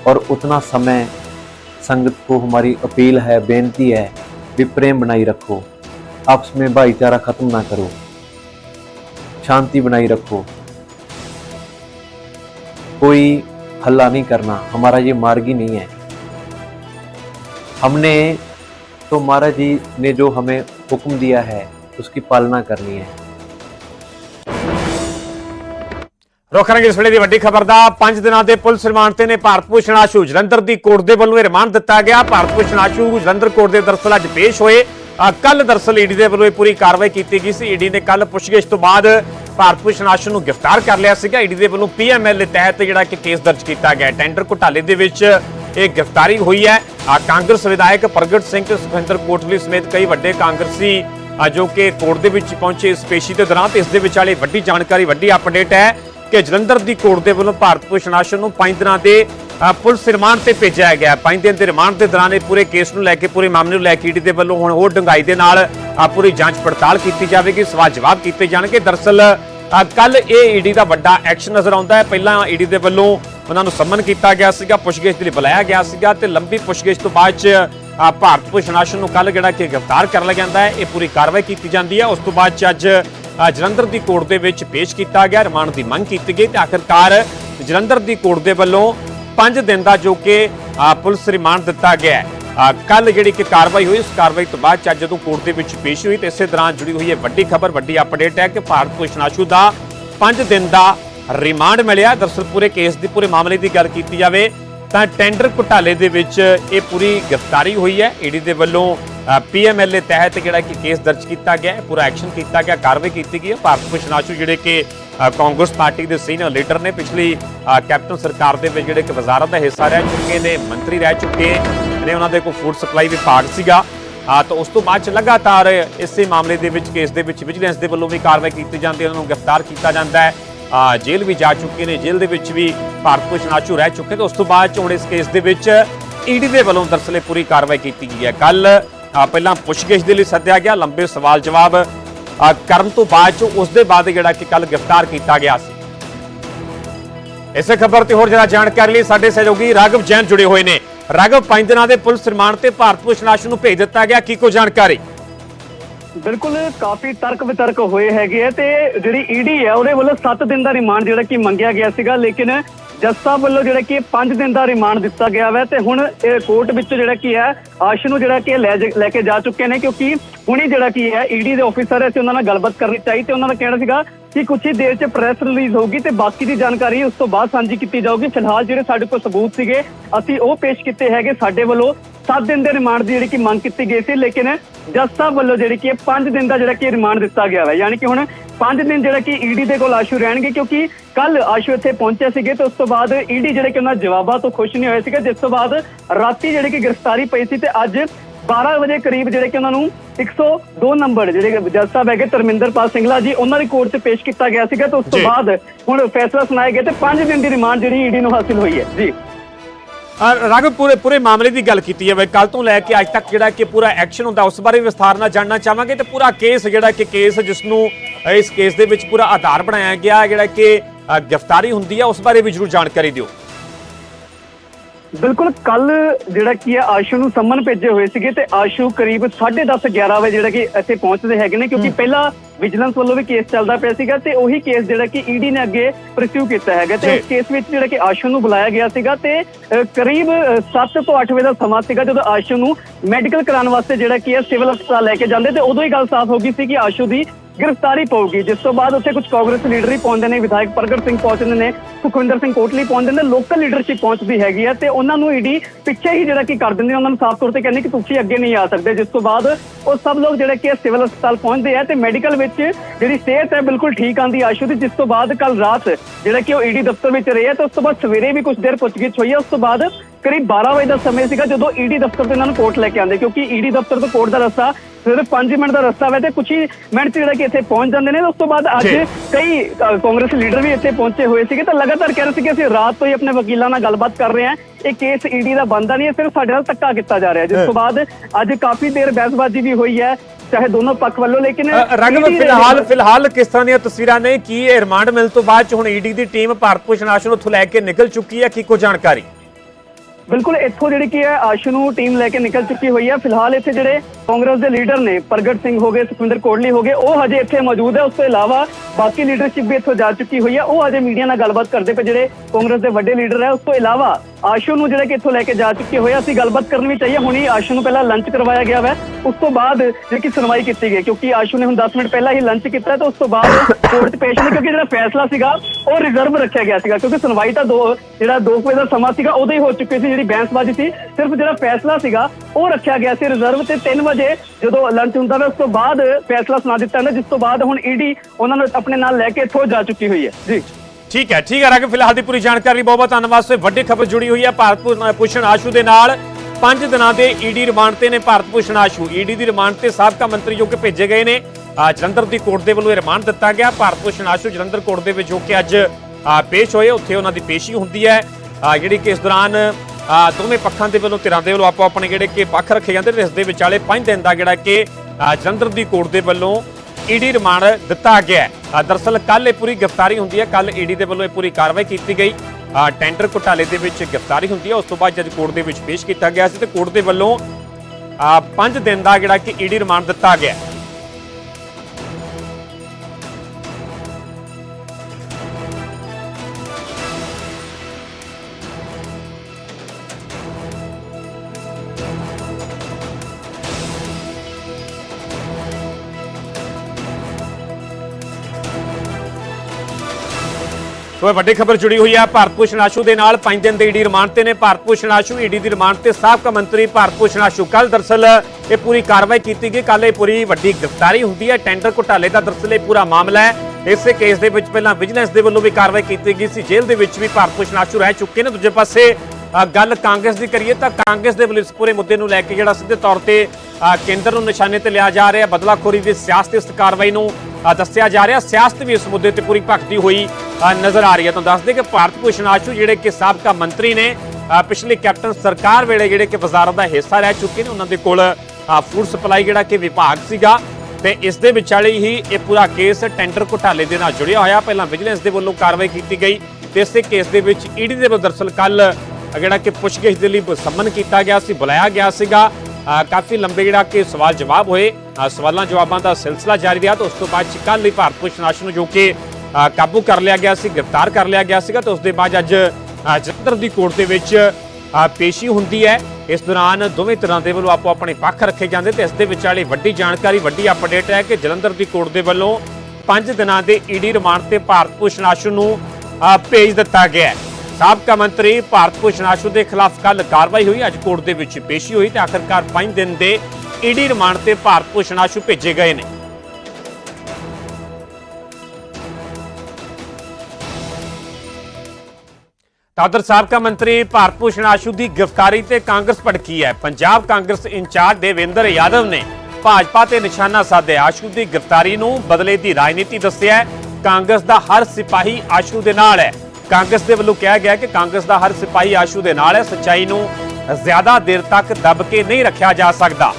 और उतना समय संगत को हमारी अपील है, बेनती है भी प्रेम बनाई रखो। आपस में भाईचारा खत्म ना करो। शांति बनाई रखो। कोई हल्ला नहीं करना, हमारा ये मार्ग ही नहीं है। हमने तो महाराज जी ने जो हमें हुक्म दिया है उसकी पालना करनी है ਰੁਕ ਕਰਾਂਗੇ ਇਸ ਵੇਲੇ ਦੀ ਵੱਡੀ ਖਬਰ ਦਾ ਪੰਜ ਦਿਨਾਂ ਦੇ ਪੁਲਿਸ ਰਿਮਾਂਡ ਤੇ ਨੇ ਭਾਰਤ ਭੂਸ਼ਣ ਆਸ਼ੂ ਜਲੰਧਰ ਦੀ ਕੋਰਟ ਦੇ ਵੱਲੋਂ ਇਹ ਰਿਮਾਂਡ ਦਿੱਤਾ ਗਿਆ ਭਾਰਤ ਭੂਸ਼ਣ ਆਸ਼ੂ ਜਲੰਧਰ ਕੋਰਟ ਦੇ ਦਰਸਲ ਅੱਜ ਪੇਸ਼ ਹੋਏ ਕੱਲ ਦਰਸਲ ਈਡੀ ਦੇ ਵੱਲੋਂ ਇਹ ਪੂਰੀ ਕਾਰਵਾਈ ਕੀਤੀ ਗਈ ਸੀ ਈਡੀ ਨੇ ਕੱਲ ਪੁੱਛਗਿੱਛ ਤੋਂ ਬਾਅਦ ਭਾਰਤ ਭੂਸ਼ਣ ਆਸ਼ੂ ਨੂੰ ਗ੍ਰਿਫਤਾਰ ਕਰ ਲਿਆ ਸੀਗਾ ਈਡੀ ਦੇ ਵੱਲੋਂ ਪੀਐਮਐਲ ਦੇ ਤਹਿਤ ਜਿਹੜਾ ਕਿ ਕੇਸ ਦਰਜ ਕੀਤਾ ਗਿਆ ਹੈ। ਟੈਂਡਰ ਘੁਟਾਲੇ ਦੇ ਵਿੱਚ ਇਹ ਗ੍ਰਿਫਤਾਰੀ ਹੋਈ ਹੈ। ਆ, ਕਾਂਗਰਸ ਵਿਧਾਇਕ ਪ੍ਰਗਟ ਸਿੰਘ ਸੁਖਿੰਦਰ ਕੋਟਲੀ ਸਮੇਤ ਕਈ ਵੱਡੇ ਕਾਂਗਰਸੀ ਜੋ ਕਿ ਕੋਰਟ ਦੇ ਵਿੱਚ ਪਹੁੰਚੇ ਇਸ ਪੇਸ਼ੀ ਦੇ ਦੌਰਾਨ ਤੇ ਇਸ ਦੇ ਵਿਚਾਲੇ ਵੱਡੀ ਜਾਣਕਾਰੀ, ਵੱਡੀ ਅਪਡੇਟ ਹੈ ਕਿ ਜਲੰਧਰ ਦੀ ਕੋਰਟ ਦੇ ਵੱਲੋਂ ਭਾਰਤ ਭੂਸ਼ਣ ਆਸ਼ੂ ਨੂੰ 5 ਦਿਨਾਂ ਦੇ ਪੁਲਿਸ ਰਿਮਾਂਡ ਤੇ ਭੇਜਿਆ ਗਿਆ। 5 ਦਿਨ ਦੇ ਰਿਮਾਂਡ ਦੇ ਦੌਰਾਨ ਇਹ ਪੂਰੇ ਕੇਸ ਨੂੰ ਲੈ ਕੇ, ਪੂਰੇ ਮਾਮਲੇ ਨੂੰ ਲੈ ਕੇ ਈਡੀ ਦੇ ਵੱਲੋਂ ਹੁਣ ਹੋਰ ਡੰਗਾਈ ਦੇ ਨਾਲ ਪੂਰੀ ਜਾਂਚ ਪੜਤਾਲ ਕੀਤੀ ਜਾਵੇਗੀ। ਸਵਾਲ ਜਵਾਬ ਕੀਤੇ ਜਾਣਗੇ। ਦਰਸਲ ਕੱਲ ਇਹ ਈਡੀ ਦਾ ਵੱਡਾ ਐਕਸ਼ਨ ਨਜ਼ਰ ਆਉਂਦਾ ਹੈ। ਪਹਿਲਾਂ ਈਡੀ ਦੇ ਵੱਲੋਂ ਉਹਨਾਂ ਨੂੰ ਸੰਮਨ ਕੀਤਾ ਗਿਆ ਸੀਗਾ, ਪੁੱਛਗਿੱਛ ਦੇ ਲਈ ਬੁਲਾਇਆ ਗਿਆ ਸੀਗਾ ਤੇ ਲੰਬੀ ਪੁੱਛਗਿੱਛ ਤੋਂ ਬਾਅਦ ਚ ਭਾਰਤ ਭੂਸ਼ਣ ਆਸ਼ੂ ਨੂੰ ਕੱਲ ਜਿਹੜਾ ਕਿ ਗ੍ਰਿਫਤਾਰ ਕਰ ਲਿਆ ਜਾਂਦਾ ਹੈ। ਇਹ ਪੂਰੀ ਕਾਰਵਾਈ ਕੀਤੀ ਜਾਂਦੀ ਹੈ। ਉਸ ਤੋਂ ਬਾਅਦ ਚ ਅੱਜ ਜਲੰਧਰ ਦੀ ਕੋਰਟ ਦੇ ਵਿੱਚ ਪੇਸ਼ ਕੀਤਾ ਗਿਆ, ਰਿਮਾਂਡ ਦੀ ਮੰਗ ਕੀਤੀ ਗਈ ਤੇ ਆਖਿਰਕਾਰ ਜਲੰਧਰ ਦੀ ਕੋਰਟ ਦੇ ਵੱਲੋਂ 5 ਦਿਨ ਦਾ ਜੋ ਕਿ ਪੁਲਿਸ ਰਿਮਾਂਡ ਦਿੱਤਾ ਗਿਆ ਹੈ। ਕੱਲ ਜਿਹੜੀ ਕਿ ਕਾਰਵਾਈ ਹੋਈ, ਉਸ ਕਾਰਵਾਈ ਤੋਂ ਬਾਅਦ ਚ ਅੱਜ ਜਦੋਂ ਕੋਰਟ ਦੇ ਵਿੱਚ ਪੇਸ਼ ਹੋਈ ਤੇ ਇਸੇ ਦੌਰਾਨ ਜੁੜੀ ਹੋਈ ਹੈ ਵੱਡੀ ਖਬਰ, ਵੱਡੀ ਅਪਡੇਟ ਹੈ ਕਿ ਭਾਰਤ ਭੂਸ਼ਣ ਆਸ਼ੂ ਦਾ 5 ਦਿਨ ਦਾ ਰਿਮਾਂਡ ਮਿਲਿਆ। ਦਰਸਲ ਪੂਰੇ ਕੇਸ ਦੀ, ਪੂਰੇ ਮਾਮਲੇ ਦੀ ਗੱਲ ਕੀਤੀ ਜਾਵੇ ਤਾਂ ਟੈਂਡਰ ਘੁਟਾਲੇ ਦੇ ਵਿੱਚ ਇਹ ਪੂਰੀ ਗ੍ਰਿਫਤਾਰੀ ਹੋਈ ਹੈ। ਈਡੀ ਦੇ ਵੱਲੋਂ ਪੀਐਮਐਲਏ ਤਹਿਤ ਜਿਹੜਾ ਕਿ ਕੇਸ ਦਰਜ ਕੀਤਾ ਗਿਆ ਹੈ, ਪੂਰਾ ਐਕਸ਼ਨ ਕੀਤਾ ਗਿਆ, ਕਾਰਵਾਈ ਕੀਤੀ ਗਈ ਹੈ। ਭਾਰਤ ਭੂਸ਼ਣ ਆਸ਼ੂ ਜਿਹੜੇ ਕਿ ਕਾਂਗਰਸ ਪਾਰਟੀ ਦੇ ਸੀਨੀਅਰ ਲੀਡਰ ਨੇ ਪਿਛਲੀ ਕੈਪਟਨ ਸਰਕਾਰ ਦੇ ਵਿੱਚ ਜਿਹੜੇ ਕਿ ਵਜ਼ਾਰਤ ਦਾ ਹਿੱਸਾ ਰਹਿ ਚੁੱਕੇ ਨੇ, ਮੰਤਰੀ ਰਹਿ ਚੁੱਕੇ ਨੇ, ਉਹਨਾਂ ਦੇ ਕੋਲ ਫੂਡ ਸਪਲਾਈ ਵਿਭਾਗ ਸੀਗਾ। ਆ ਤਾਂ ਉਸ ਤੋਂ ਬਾਅਦ ਚ ਲਗਾਤਾਰ ਇਸੇ ਮਾਮਲੇ ਦੇ ਵਿੱਚ, ਕੇਸ ਦੇ ਵਿੱਚ ਵਿਜੀਲੈਂਸ ਦੇ ਵੱਲੋਂ ਵੀ ਕਾਰਵਾਈ ਕੀਤੀ ਜਾਂਦੀ ਹੈ, ਉਹਨਾਂ ਨੂੰ ਗ੍ਰਿਫਤਾਰ ਕੀਤਾ ਜਾਂਦਾ ਹੈ। ਜੇਲ੍ਹ ਵੀ ਜਾ ਚੁੱਕੇ ਨੇ, ਜੇਲ੍ਹ ਦੇ ਵਿੱਚ ਵੀ ਭਾਰਤ ਭੂਸ਼ਣ ਆਚੂ ਰਹਿ ਚੁੱਕੇ ਤੇ ਉਸ ਤੋਂ ਬਾਅਦ ਚ ਹੁਣ ਇਸ ਕੇਸ ਦੇ ਵਿੱਚ ਈਡੀ ਦੇ ਵੱਲੋਂ ਦਰਸਲੇ ਪੂਰੀ ਕਾਰਵਾਈ ਕੀਤੀ ਗਈ ਹੈ। ਕੱਲ ਪਹਿਲਾਂ ਪੁੱਛਗਿੱਛ ਦੇ ਲਈ ਸੱਦਿਆ ਗਿਆ, ਲੰਬੇ ਸਵਾਲ ਜਵਾਬ ਕਰਨ ਤੋਂ ਬਾਅਦ ਚ ਉਸ ਦੇ ਬਾਅਦ ਜਿਹੜਾ ਕਿ ਕੱਲ ਗ੍ਰਿਫਤਾਰ ਕੀਤਾ ਗਿਆ ਸੀ। ਇਸੇ ਖਬਰ ਤੇ ਹੋਰ ਜਿਹੜਾ ਜਾਣਕਾਰੀ ਲਈ ਸਾਡੇ ਸਹਿਯੋਗੀ ਰਾਘਵ ਜੈਨ ਜੁੜੇ ਹੋਏ ਨੇ। ਰਾਘਵ, ਪੰਜ ਦਿਨਾਂ ਦੇ ਪੁਲਿਸ ਰਿਮਾਂਡ ਤੇ ਭਾਰਤ ਭੂਸ਼ਣ ਆਸ਼ੂ ਨੂੰ ਭੇਜ ਦਿੱਤਾ ਗਿਆ। ਕੀ ਕੋ ਜਾਣਕਾਰੀ? ਬਿਲਕੁਲ ਕਾਫੀ ਤਰਕ ਵਿਤਰਕ ਹੋਏ ਹੈਗੇ ਆ ਤੇ ਜਿਹੜੀ ਈਡੀ ਹੈ ਉਹਦੇ ਵੱਲੋਂ 7 ਦਿਨ ਦਾ ਰਿਮਾਂਡ ਜਿਹੜਾ ਕਿ ਮੰਗਿਆ ਗਿਆ ਸੀਗਾ, ਲੇਕਿਨ ਜੱਜ ਸਾਹਿਬ ਵੱਲੋਂ ਜਿਹੜਾ ਕਿ 5 ਦਿਨ ਦਾ ਰਿਮਾਂਡ ਦਿੱਤਾ ਗਿਆ ਵਾ ਤੇ ਹੁਣ ਇਹ ਕੋਰਟ ਵਿੱਚ ਜਿਹੜਾ ਕੀ ਹੈ ਆਸ਼ ਨੂੰ ਜਿਹੜਾ ਕਿ ਲੈ ਲੈ ਕੇ ਜਾ ਚੁੱਕੇ ਨੇ, ਕਿਉਂਕਿ ਹੁਣੀ ਜਿਹੜਾ ਕੀ ਹੈ ਈਡੀ ਦੇ ਆਫੀਸਰ ਹੈ ਤੇ ਉਹਨਾਂ ਨਾਲ ਗੱਲਬਾਤ ਕਰਨੀ ਚਾਹੀ ਤੇ ਉਹਨਾਂ ਦਾ ਕਹਿਣਾ ਸੀਗਾ ਕਿ ਕੁਝ ਹੀ ਦੇਰ 'ਚ ਪ੍ਰੈਸ ਰਿਲੀਜ਼ ਹੋਊਗੀ ਤੇ ਬਾਕੀ ਦੀ ਜਾਣਕਾਰੀ ਉਸ ਤੋਂ ਬਾਅਦ ਸਾਂਝੀ ਕੀਤੀ ਜਾਊਗੀ। ਫਿਲਹਾਲ ਜਿਹੜੇ ਸਾਡੇ ਕੋਲ ਸਬੂਤ ਸੀਗੇ, ਅਸੀਂ ਉਹ ਪੇਸ਼ ਕੀਤੇ ਹੈਗੇ ਸਾਡੇ ਵੱਲੋਂ 7 ਦਿਨ ਦੇ ਰਿਮਾਂਡ ਦੀ ਜਿਹੜੀ ਕਿ ਮੰਗ ਕੀਤੀ ਗਈ ਸੀ, ਲੇਕਿਨ ਜੱਜ ਸਾਹਿਬ ਵੱਲੋਂ ਜਿਹੜੀ ਕਿ 5 ਦਿਨ ਦਾ ਜਿਹੜਾ ਕਿ ਰਿਮਾਂਡ ਦਿੱਤਾ ਗਿਆ ਹੈ ਯਾਨੀ ਕਿ ਹੁਣ 5 ਦਿਨ ਜਿਹੜਾ ਕਿ ਈਡੀ ਦੇ ਕੋਲ ਆਸ਼ੂ ਰਹਿਣਗੇ ਕਿਉਂਕਿ ਕੱਲ ਆਸ਼ੂ ਇੱਥੇ ਪਹੁੰਚੇ ਸੀਗੇ ਤੇ ਉਸ ਤੋਂ ਬਾਅਦ ਈਡੀ ਜਿਹੜੇ ਕਿ ਉਹਨਾਂ ਜਵਾਬਾਂ ਤੋਂ ਖੁਸ਼ ਨਹੀਂ ਹੋਏ ਸੀਗੇ। ਜਿਸ ਤੋਂ ਬਾਅਦ ਰਾਤੀ ਜਿਹੜੀ ਕਿ ਗ੍ਰਿਫਤਾਰੀ ਪਈ ਸੀ ਤੇ ਅੱਜ 12 ਵਜੇ ਕਰੀਬ ਜਿਹੜੇ ਕਿ ਉਹਨਾਂ ਨੂੰ 102 ਨੰਬਰ ਜਿਹੜੇ ਕਿ ਜੱਜ ਸਾਹਿਬ ਹੈਗੇ ਧਰਮਿੰਦਰਪਾਲ ਸਿੰਘਲਾ ਜੀ ਉਹਨਾਂ ਦੀ ਕੋਰਟ 'ਚ ਪੇਸ਼ ਕੀਤਾ ਗਿਆ ਸੀਗਾ ਤੇ ਉਸ ਤੋਂ। ਬਾਅਦ ਹੁਣ ਫੈਸਲਾ ਸੁਣਾਇਆ ਗਿਆ ਤੇ 5 ਦਿਨ ਦੀ ਰਿਮਾਂਡ ਜਿਹੜੀ ਈਡੀ ਨੂੰ ਹਾਸਿਲ ਹੋਈ ਹੈ। ਜੀ। ਰਾਘਵ, ਪੂਰੇ ਪੂਰੇ ਮਾਮਲੇ ਦੀ ਗੱਲ ਕੀਤੀ ਹੈ ਜਾਵੇ ਕੱਲ ਤੋਂ ਲੈ ਕੇ ਅੱਜ ਤੱਕ ਜਿਹੜਾ ਕਿ ਪੂਰਾ ਐਕਸ਼ਨ ਹੁੰਦਾ, ਉਸ ਬਾਰੇ ਵਿਸਥਾਰ ਨਾਲ ਜਾਣਨਾ ਚਾਹਾਂਗੇ ਤੇ ਪੂਰਾ ਕੇਸ ਜਿਹੜਾ ਕਿ ਕੇਸ ਜਿਸ ਨੂੰ ਇਸ ਕੇਸ ਦੇ ਵਿੱਚ ਪੂਰਾ ਆਧਾਰ ਬਣਾਇਆ ਗਿਆ, ਜਿਹੜਾ ਕਿ ਗ੍ਰਿਫਤਾਰੀ ਹੁੰਦੀ ਹੈ, ਉਸ ਬਾਰੇ ਵੀ ਜਰੂਰ ਜਾਣਕਾਰੀ ਦਿਓ। ਬਿਲਕੁਲ ਕੱਲ ਜਿਹੜਾ ਕੀ ਹੈ ਆਸ਼ੂ ਨੂੰ ਸੰਮਨ ਭੇਜੇ ਹੋਏ ਸੀਗੇ ਤੇ ਆਸ਼ੂ ਕਰੀਬ 10:30 11 ਵਜੇ ਜਿਹੜਾ ਕਿ ਇੱਥੇ ਪਹੁੰਚਦੇ ਹੈਗੇ ਨੇ ਕਿਉਂਕਿ ਪਹਿਲਾਂ ਵਿਜੀਲੈਂਸ ਵੱਲੋਂ ਵੀ ਕੇਸ ਚੱਲਦਾ ਪਿਆ ਸੀਗਾ ਤੇ ਉਹੀ ਕੇਸ ਜਿਹੜਾ ਕਿ ਈਡੀ ਨੇ ਅੱਗੇ ਪ੍ਰਸਿਊ ਕੀਤਾ ਹੈਗਾ ਤੇ। ਉਸ ਕੇਸ ਵਿੱਚ ਜਿਹੜਾ ਕਿ ਆਸ਼ੂ ਨੂੰ ਬੁਲਾਇਆ ਗਿਆ ਸੀਗਾ ਤੇ ਕਰੀਬ 7 ਤੋਂ 8 ਵਜੇ ਦਾ ਸਮਾਂ ਸੀਗਾ ਜਦੋਂ ਆਸ਼ੂ ਨੂੰ ਮੈਡੀਕਲ ਕਰਾਉਣ ਵਾਸਤੇ ਜਿਹੜਾ ਕੀ ਹੈ ਸਿਵਲ ਹਸਪਤਾਲ ਲੈ ਕੇ ਜਾਂਦੇ ਤੇ ਉਦੋਂ ਹੀ ਗੱਲ ਸਾਫ਼ ਹੋ ਗਈ ਸੀ ਕਿ ਆਸ਼ੂ ਦੀ ਗ੍ਰਿਫਤਾਰੀ ਪਊਗੀ। ਜਿਸ ਤੋਂ ਬਾਅਦ ਉੱਥੇ ਕੁਝ ਕਾਂਗਰਸ ਲੀਡਰ ਹੀ ਪਹੁੰਚਦੇ ਨੇ, ਵਿਧਾਇਕ ਪ੍ਰਗਟ ਸਿੰਘ ਪਹੁੰਚਦੇ ਨੇ, ਸੁਖਵਿੰਦਰ ਸਿੰਘ ਕੋਟਲੀ ਪਹੁੰਚਦੇ ਨੇ, ਲੋਕਲ ਲੀਡਰਸ਼ਿਪ ਪਹੁੰਚਦੀ ਹੈਗੀ ਹੈ ਤੇ ਉਹਨਾਂ ਨੂੰ ਈਡੀ ਪਿੱਛੇ ਹੀ ਜਿਹੜਾ ਕਿ ਕਰ ਦਿੰਦੇ ਨੇ। ਉਹਨਾਂ ਨੂੰ ਸਾਫ਼ ਤੌਰ ਤੇ ਕਹਿੰਦੇ ਕਿ ਤੁਸੀਂ ਅੱਗੇ ਨਹੀਂ ਆ ਸਕਦੇ। ਜਿਸ ਤੋਂ ਬਾਅਦ ਉਹ ਸਭ ਲੋਕ ਜਿਹੜੇ ਕਿ ਸਿਵਲ ਹਸਪਤਾਲ ਪਹੁੰਚਦੇ ਆ ਤੇ ਮੈਡੀਕਲ ਵਿੱਚ ਜਿਹੜੀ ਸਿਹਤ ਹੈ ਬਿਲਕੁਲ ਠੀਕ ਆਂਦੀ ਆਸ਼ੂ ਦੀ ਜਿਸ ਤੋਂ ਬਾਅਦ ਕੱਲ ਰਾਤ ਜਿਹੜਾ ਕਿ ਉਹ ਈਡੀ ਦਫ਼ਤਰ ਵਿੱਚ ਰਹੇ ਆ ਤੇ ਉਸ ਤੋਂ ਬਾਅਦ ਸਵੇਰੇ ਵੀ ਕੁਝ ਦੇਰ ਪੁੱਛਗਿੱਛ ਹੋਈ ਹੈ ਉਸ ਤੋਂ ਬਾਅਦ ਕਰੀਬ 12 ਵਜੇ ਦਾ ਸਮੇਂ ਸੀਗਾ ਜਦੋਂ ਈਡੀ ਦਫ਼ਤਰ ਤੋਂ ਇਹਨਾਂ ਨੂੰ ਕੋਰਟ ਲੈ ਕੇ ਆਉਂਦੇ ਕਿਉਂਕਿ ਈਡੀ ਦਫ਼ਤਰ ਤੋਂ ਕੋਰਟ ਦਾ ਰਸਤਾ ਸਿਰਫ 5 ਮਿੰਟ ਦਾ ਰਸਤਾ ਹੈ ਤੇ ਕੁਝ ਹੀ ਮਿੰਟ 'ਚ ਜਿਹੜਾ ਕਿ ਇੱਥੇ ਪਹੁੰਚ ਜਾਂਦੇ ਨੇ। ਉਸ ਤੋਂ ਬਾਅਦ ਅੱਜ। ਕਈ ਕਾਂਗਰਸ ਲੀਡਰ ਵੀ ਇੱਥੇ ਪਹੁੰਚੇ ਹੋਏ ਸੀਗੇ ਤਾਂ ਲਗਾਤਾਰ ਕਹਿ ਰਹੇ ਸੀ ਕਿ ਅਸੀਂ ਰਾਤ ਤੋਂ ਹੀ ਆਪਣੇ ਵਕੀਲਾਂ ਨਾਲ ਗੱਲਬਾਤ ਕਰ ਰਹੇ ਹਾਂ। ਇਹ ਕੇਸ ਈਡੀ ਦਾ ਬੰਦਾ ਨਹੀਂ ਹੈ ਸਿਰਫ ਸਾਡੇ ਨਾਲ ਧੱਕਾ ਕੀਤਾ ਜਾ ਰਿਹਾ ਜਿਸ ਤੋਂ ਬਾਅਦ ਅੱਜ ਕਾਫੀ ਦੇਰ ਬਹਿਸਬਾਜ਼ੀ ਵੀ ਹੋਈ ਹੈ ਚਾਹੇ ਦੋਨੋਂ ਪੱਖ ਵੱਲੋਂ ਲੇਕਿਨ ਦੇ ਫਿਲਹਾਲ ਫਿਲਹਾਲ ਕਿਸ ਤਰ੍ਹਾਂ ਦੀਆਂ ਤਸਵੀਰਾਂ ਨੇ? ਕੀ ਇਹ ਰਿਮਾਂਡ ਮਿਲਣ ਤੋਂ ਬਾਅਦ ਚ ਹੁਣ ਈਡੀ ਦੀ ਟੀਮ ਭਾਰਤ ਭੂਸ਼ਣ ਨੂੰ ਉੱਥੋਂ ਲੈ ਕੇ ਨਿਕਲ ਚੁੱਕੀ ਹੈ? ਕੀ ਕੋ ਜਾਣਕਾਰੀ? ਬਿਲਕੁਲ, ਇੱਥੋਂ ਜਿਹੜੀ ਕੀ ਹੈ, ਆਸ਼ੂ ਨੂੰ ਟੀਮ ਲੈ ਕੇ ਨਿਕਲ ਚੁੱਕੀ ਹੋਈ ਹੈ। ਫਿਲਹਾਲ ਇੱਥੇ ਜਿਹੜੇ ਕਾਂਗਰਸ ਦੇ ਲੀਡਰ ਨੇ, ਪ੍ਰਗਟ ਸਿੰਘ ਹੋ ਗਏ, ਸੁਖਵਿੰਦਰ ਕੋਟਲੀ ਹੋ ਗਏ, ਉਹ ਹਜੇ ਇੱਥੇ ਮੌਜੂਦ ਹੈ। ਉਸ ਤੋਂ ਇਲਾਵਾ ਬਾਕੀ ਲੀਡਰਸ਼ਿਪ ਵੀ ਇੱਥੋਂ ਜਾ ਚੁੱਕੀ ਹੋਈ ਹੈ। ਉਹ ਹਜੇ ਮੀਡੀਆ ਨਾਲ ਗੱਲਬਾਤ ਕਰਦੇ ਪਏ, ਜਿਹੜੇ ਕਾਂਗਰਸ ਦੇ ਵੱਡੇ ਲੀਡਰ ਹੈ। ਉਸ ਤੋਂ ਇਲਾਵਾ ਆਸ਼ੂ ਨੂੰ ਜਿਹੜੇ ਕਿ ਇੱਥੋਂ ਲੈ ਕੇ ਜਾ ਚੁੱਕੇ ਹੋਏ ਅਸੀਂ ਗੱਲਬਾਤ ਕਰਨ ਵੀ ਚਾਹੀਏ। ਹੁਣੀ ਆਸ਼ੂ ਨੂੰ ਪਹਿਲਾਂ ਲੰਚ ਕਰਵਾਇਆ ਗਿਆ ਵਾ। ਉਸ ਤੋਂ ਬਾਅਦ ਜਿਹੜੀ ਕਿ ਸੁਣਵਾਈ ਕੀਤੀ ਗਈ, ਕਿਉਂਕਿ ਆਸ਼ੂ ਨੇ ਹੁਣ 10 ਮਿੰਟ ਪਹਿਲਾਂ ਹੀ ਲੰਚ ਕੀਤਾ, ਤਾਂ ਉਸ ਤੋਂ ਬਾਅਦ ਕੋਰਟ ਪੇਸ਼ ਹੋਣੇ, ਕਿਉਂਕਿ ਜਿਹੜਾ ਫੈਸਲਾ ਸੀਗਾ, ਉਹ ਰਿਜ਼ਰਵ ਰੱਖਿਆ ਗਿਆ ਸੀਗਾ। ਕਿਉਂਕਿ ਸੁਣਵਾਈ ਤਾਂ ਦੋ, ਜਿਹੜਾ 2 ਵਜੇ ਦਾ ਸਮਾਂ ਸੀਗਾ, ਉਦੋਂ ਹੀ ਹੋ ਚੁੱਕੀ ਸੀ। ਜਿਹੜੀ ਬਹਿਸਬਾਜ਼ੀ ਸੀ ਸਿਰਫ ਜਿਹੜਾ ਫੈਸਲਾ ਸੀਗਾ ਉਹ ਰੱਖਿਆ ਗਿਆ ਸੀ ਰਿਜ਼ਰਵ ਤੇ 3 ਵਜੇ ਜਦੋਂ ਲੰਚ ਹੁੰਦਾ ਵਾ ਉਸ ਤੋਂ ਬਾਅਦ ਫੈਸਲਾ ਸੁਣਾ ਦਿੱਤਾ ਜਾਂਦਾ ਜਿਸ ਤੋਂ ਬਾਅਦ ਹੁਣ ਈਡੀ ਉਹਨਾਂ ਨੂੰ ਆਪਣੇ ਨਾਲ ਲੈ ਕੇ ਇੱਥੋਂ ਜਾ ਚੁੱਕੀ ਹੋਈ ਹੈ। ਜੀ। ਠੀਕ ਹੈ ਠੀਕ ਹੈ ਰਾਗੇ ਫਿਲਹਾਲ ਦੀ ਪੂਰੀ ਜਾਣਕਾਰੀ ਬਹੁਤ ਬਹੁਤ ਧੰਨਵਾਦ। ਸੇ ਵੱਡੀ ਖਬਰ ਜੁੜੀ ਹੋਈ ਹੈ ਭਾਰਤ ਭੂ- ਆਸ਼ੂ ਦੇ ਨਾਲ। 5 ਦਿਨਾਂ ਦੇ ਈਡੀ ਰਿਮਾਂਡ ਤੇ ਨੇ ਭਾਰਤ ਭੂਸ਼ਣ ਆਸ਼ੂ। ਈਡੀ ਦੀ ਰਿਮਾਂਡ ਤੇ ਸਾਬਕਾ ਮੰਤਰੀ ਜੋ ਕਿ ਭੇਜੇ ਗਏ ਨੇ ਜਲੰਧਰ ਦੀ ਕੋਰਟ ਦੇ ਵੱਲੋਂ ਇਹ ਰਿਮਾਂਡ ਦਿੱਤਾ ਗਿਆ। ਭਾਰਤ ਭੂਸ਼ਣ ਆਸ਼ੂ ਜਲੰਧਰ ਕੋਰਟ ਦੇ ਵਿੱਚ ਜੋ ਕਿ ਅੱਜ ਅ, ਪੇਸ਼ ਹੋਏ ਉੱਥੇ ਉਹਨਾਂ ਦੀ ਪੇਸ਼ੀ ਹੁੰਦੀ ਹੈ। ਜਿਹੜੀ ਕਿ ਇਸ ਦੌਰਾਨ ਦੋਵੇਂ ਪੱਖਾਂ ਦੇ ਵੱਲੋਂ ਧਿਰਾਂ ਦੇ ਵੱਲੋਂ ਆਪੋ ਆਪਣੇ ਜਿਹੜੇ ਕਿ ਪੱਖ ਰੱਖੇ ਜਾਂਦੇ ਨੇ ਇਸ ਦੇ ਵਿਚਾਲੇ 5 ਦਿਨ ਦਾ ਜਿਹੜਾ ਕਿ ਜਲੰਧਰ ਦੀ ਕੋਰਟ ਦੇ ਵੱਲੋਂ ਈਡੀ ਰਿਮਾਂਡ ਦਿੱਤਾ ਗਿਆ ਹੈ। ਅ, ਦਰਅਸਲ ਕੱਲ ਇਹ ਪੂਰੀ ਗ੍ਰਿਫਤਾਰੀ ਹੁੰਦੀ ਹੈ। ਕੱਲ ਈਡੀ ਦੇ ਵੱਲੋਂ ਇਹ ਪੂਰੀ ਕਾਰਵਾਈ ਕੀਤੀ ਗਈ। ਟੈਂਡਰ ਘੁਟਾਲੇ ਦੇ ਵਿੱਚ ਗ੍ਰਿਫਤਾਰੀ ਹੁੰਦੀ ਹੈ। ਉਸ ਤੋਂ ਬਾਅਦ ਜੱਜ ਕੋਰਟ ਦੇ ਵਿੱਚ ਪੇਸ਼ ਕੀਤਾ ਗਿਆ ਸੀ ਤੇ ਕੋਰਟ ਦੇ ਵੱਲੋਂ 5 ਦਿਨ ਦਾ ਜਿਹੜਾ ਕਿ ਈਡੀ ਰਿਮਾਂਡ ਦਿੱਤਾ ਗਿਆ ਸੋ ਇਹ ਵੱਡੀ ਖਬਰ ਜੁੜੀ ਹੋਈ ਹੈ ਭਾਰਤ ਭੂਸ਼ਣ ਆਸ਼ੂ ਦੇ ਨਾਲ 5 ਦਿਨ ਦੇ ਈਡੀ ਰਿਮਾਂਡ ਤੇ ਨੇ। ਭਾਰਤ ਭੂਸ਼ਣ ਆਸ਼ੂ ਈਡੀ ਦੀ ਰਿਮਾਂਡ ਤੇ ਸਾਬਕਾ ਮੰਤਰੀ ਭਾਰਤ ਭੂਸ਼ਣ ਆਸ਼ੂ। ਕੱਲ ਦਰਸਲ ਇਹ ਪੂਰੀ ਕਾਰਵਾਈ ਕੀਤੀ ਗਈ। ਕੱਲ ਇਹ ਪੂਰੀ ਵੱਡੀ ਗ੍ਰਿਫਤਾਰੀ ਹੁੰਦੀ ਹੈ। ਟੈਂਡਰ ਘੁਟਾਲੇ ਦਾ ਦਰਸਲ ਇਹ ਪੂਰਾ ਮਾਮਲਾ ਹੈ। ਇਸੇ ਕੇਸ ਦੇ ਵਿੱਚ ਪਹਿਲਾਂ ਵਿਜੀਲੈਂਸ ਦੇ ਵੱਲੋਂ ਵੀ ਕਾਰਵਾਈ ਕੀਤੀ ਗਈ ਸੀ। ਜੇਲ੍ਹ ਦੇ ਵਿੱਚ ਵੀ ਭਾਰਤ ਭੂਸ਼ਣ ਆਸ਼ੂ ਰਹਿ ਚੁੱਕੇ ਨੇ। ਦੂਜੇ ਪਾਸੇ ਗੱਲ ਕਾਂਗਰਸ ਦੀ ਕਰੀਏ ਤਾਂ ਕਾਂਗਰਸ ਦੇ ਵੱਲੋਂ ਇਸ ਪੂਰੇ ਮੁੱਦੇ ਨੂੰ ਲੈ ਕੇ ਜਿਹੜਾ ਸਿੱਧੇ ਤੌਰ ਤੇ ਕੇਂਦਰ ਨੂੰ ਨਿਸ਼ਾਨੇ ਤੇ ਲਿਆ ਜਾ ਰਿਹਾ, ਬਦਲਾਖੋਰੀ ਦੀ ਸਿਆਸਤ ਇਸ ਕਾਰਵਾਈ ਨੂੰ ਦੱਸਿਆ ਜਾ ਰਿਹਾ। ਸਿਆਸਤ ਵੀ ਇਸ ਮੁੱਦੇ ਤੇ ਪੂਰੀ ਭਖਦੀ ਹੋਈ ਨਜ਼ਰ ਆ ਰਹੀ ਹੈ। ਤੁਹਾਨੂੰ ਦੱਸ ਦੇ ਕਿ ਭਾਰਤ ਭੂਸ਼ਣ ਆਸ਼ੂ ਜਿਹੜੇ ਕਿ ਸਾਬਕਾ ਮੰਤਰੀ ਨੇ ਪਿਛਲੀ ਕੈਪਟਨ ਸਰਕਾਰ ਵੇਲੇ ਜਿਹੜੇ ਕਿ ਵਜ਼ਾਰਤ ਦਾ ਹਿੱਸਾ ਰਹਿ ਚੁੱਕੇ ਨੇ, ਉਹਨਾਂ ਦੇ ਕੋਲ ਫੂਡ ਸਪਲਾਈ ਜਿਹੜਾ ਕਿ ਵਿਭਾਗ ਸੀਗਾ। ਤੇ ਇਸ ਦੇ ਵਿਚਾਲੇ ਹੀ ਇਹ ਪੂਰਾ ਕੇਸ ਟੈਂਡਰ ਘੁਟਾਲੇ ਦੇ ਨਾਲ ਜੁੜਿਆ ਹੋਇਆ। ਪਹਿਲਾਂ ਵਿਜੀਲੈਂਸ ਦੇ ਵੱਲੋਂ ਕਾਰਵਾਈ ਕੀਤੀ ਗਈ ਤੇ ਇਸੇ ਕੇਸ ਦੇ ਵਿੱਚ ਈਡੀ ਦੇ ਵੱਲੋਂ ਦਰਸਲ ਕੱਲ ਜਿਹੜਾ ਕਿ ਪੁੱਛਗਿੱਛ ਦੇ ਲਈ ਸੰਮਨ ਕੀਤਾ ਗਿਆ ਸੀ, ਬੁਲਾਇਆ ਗਿਆ ਸੀਗਾ। ਕਾਫੀ ਲੰਬੇ ਜਿਹੜਾ ਕਿ ਸਵਾਲ ਜਵਾਬ ਹੋਏ। ਸਵਾਲਾਂ ਜਵਾਬਾਂ ਦਾ ਸਿਲਸਿਲਾ ਜਾਰੀ ਰਿਹਾ ਤੇ ਉਸ ਤੋਂ ਬਾਅਦ ਕੱਲ ਹੀ ਭਾਰਤ ਭੂਸ਼ਣ ਆਸ਼ੂ ਨੂੰ ਜੋ ਕਿ ਕਾਬੂ ਕਰ ਲਿਆ ਗਿਆ ਸੀ, ਗ੍ਰਿਫਤਾਰ ਕਰ ਲਿਆ ਗਿਆ ਸੀਗਾ ਤੇ ਉਸ ਦੇ ਬਾਅਦ ਅੱਜ ਜਲੰਧਰ ਦੀ ਕੋਰਟ ਦੇ ਵਿੱਚ ਪੇਸ਼ੀ ਹੁੰਦੀ ਹੈ। ਇਸ ਦੌਰਾਨ ਦੋਵੇਂ ਤਰ੍ਹਾਂ ਦੇ ਵੱਲੋਂ ਆਪੋ ਆਪਣੇ ਪੱਖ ਰੱਖੇ ਜਾਂਦੇ ਤੇ ਇਸ ਦੇ ਵਿਚਾਲੇ ਵੱਡੀ ਜਾਣਕਾਰੀ, ਵੱਡੀ ਅਪਡੇਟ ਹੈ ਕਿ ਜਲੰਧਰ ਦੀ ਕੋਰਟ ਦੇ ਵੱਲੋਂ 5 ਦਿਨਾਂ ਦੇ ਈਡੀ ਰਿਮਾਂਡ ਤੇ ਭਾਰਤ ਭੂਸ਼ਣ ਆਸ਼ੂ ਨੂੰ ਭੇਜ ਦਿੱਤਾ ਗਿਆ ਹੈ। ਸਾਬਕਾ ਮੰਤਰੀ ਭਾਰਤ ਭੂਸ਼ਣ ਆਸ਼ੂ ਦੇ ਖਿਲਾਫ ਕੱਲ ਕਾਰਵਾਈ ਹੋਈ, ਅੱਜ ਕੋਰਟ ਦੇ ਵਿੱਚ ਪੇਸ਼ੀ ਹੋਈ ਤੇ ਆਖਰਕਾਰ 5 ਦਿਨ ਦੇ ਈਡੀ ਰਿਮਾਂਡ ਤੇ ਭਾਰਤ ਭੂਸ਼ਣ ਆਸ਼ੂ ਭੇਜੇ ਗਏ ਨੇ। ਤਾਂ ਸਾਬਕਾ ਮੰਤਰੀ ਭਾਰਤ ਭੂਸ਼ਣ ਆਸ਼ੂ ਦੀ ਗ੍ਰਿਫਤਾਰੀ ਤੇ ਕਾਂਗਰਸ ਭੜਕੀ ਹੈ। ਪੰਜਾਬ ਕਾਂਗਰਸ ਇੰਚਾਰਜ ਦੇਵੇਂਦਰ ਯਾਦਵ ਨੇ ਭਾਜਪਾ ਤੇ ਨਿਸ਼ਾਨਾ ਸਾਧਿਆ ਆਸ਼ੂ ਦੀ ਗ੍ਰਿਫਤਾਰੀ ਨੂੰ ਬਦਲੇ ਦੀ ਰਾਜਨੀਤੀ ਦੱਸਿਆ ਕਾਂਗਰਸ ਦਾ ਹਰ ਸਿਪਾਹੀ ਆਸ਼ੂ ਦੇ ਨਾਲ ਹੈ। ਕਾਂਗਰਸ ਦੇ ਵੱਲੋਂ ਕਿਹਾ ਗਿਆ ਕਿ ਕਾਂਗਰਸ ਦਾ ਹਰ ਸਿਪਾਹੀ ਆਸ਼ੂ ਦੇ ਨਾਲ ਹੈ। ਸੱਚਾਈ ਨੂੰ ਜ਼ਿਆਦਾ ਦੇਰ ਤੱਕ ਦਬ ਕੇ ਨਹੀਂ ਰੱਖਿਆ ਜਾ ਸਕਦਾ।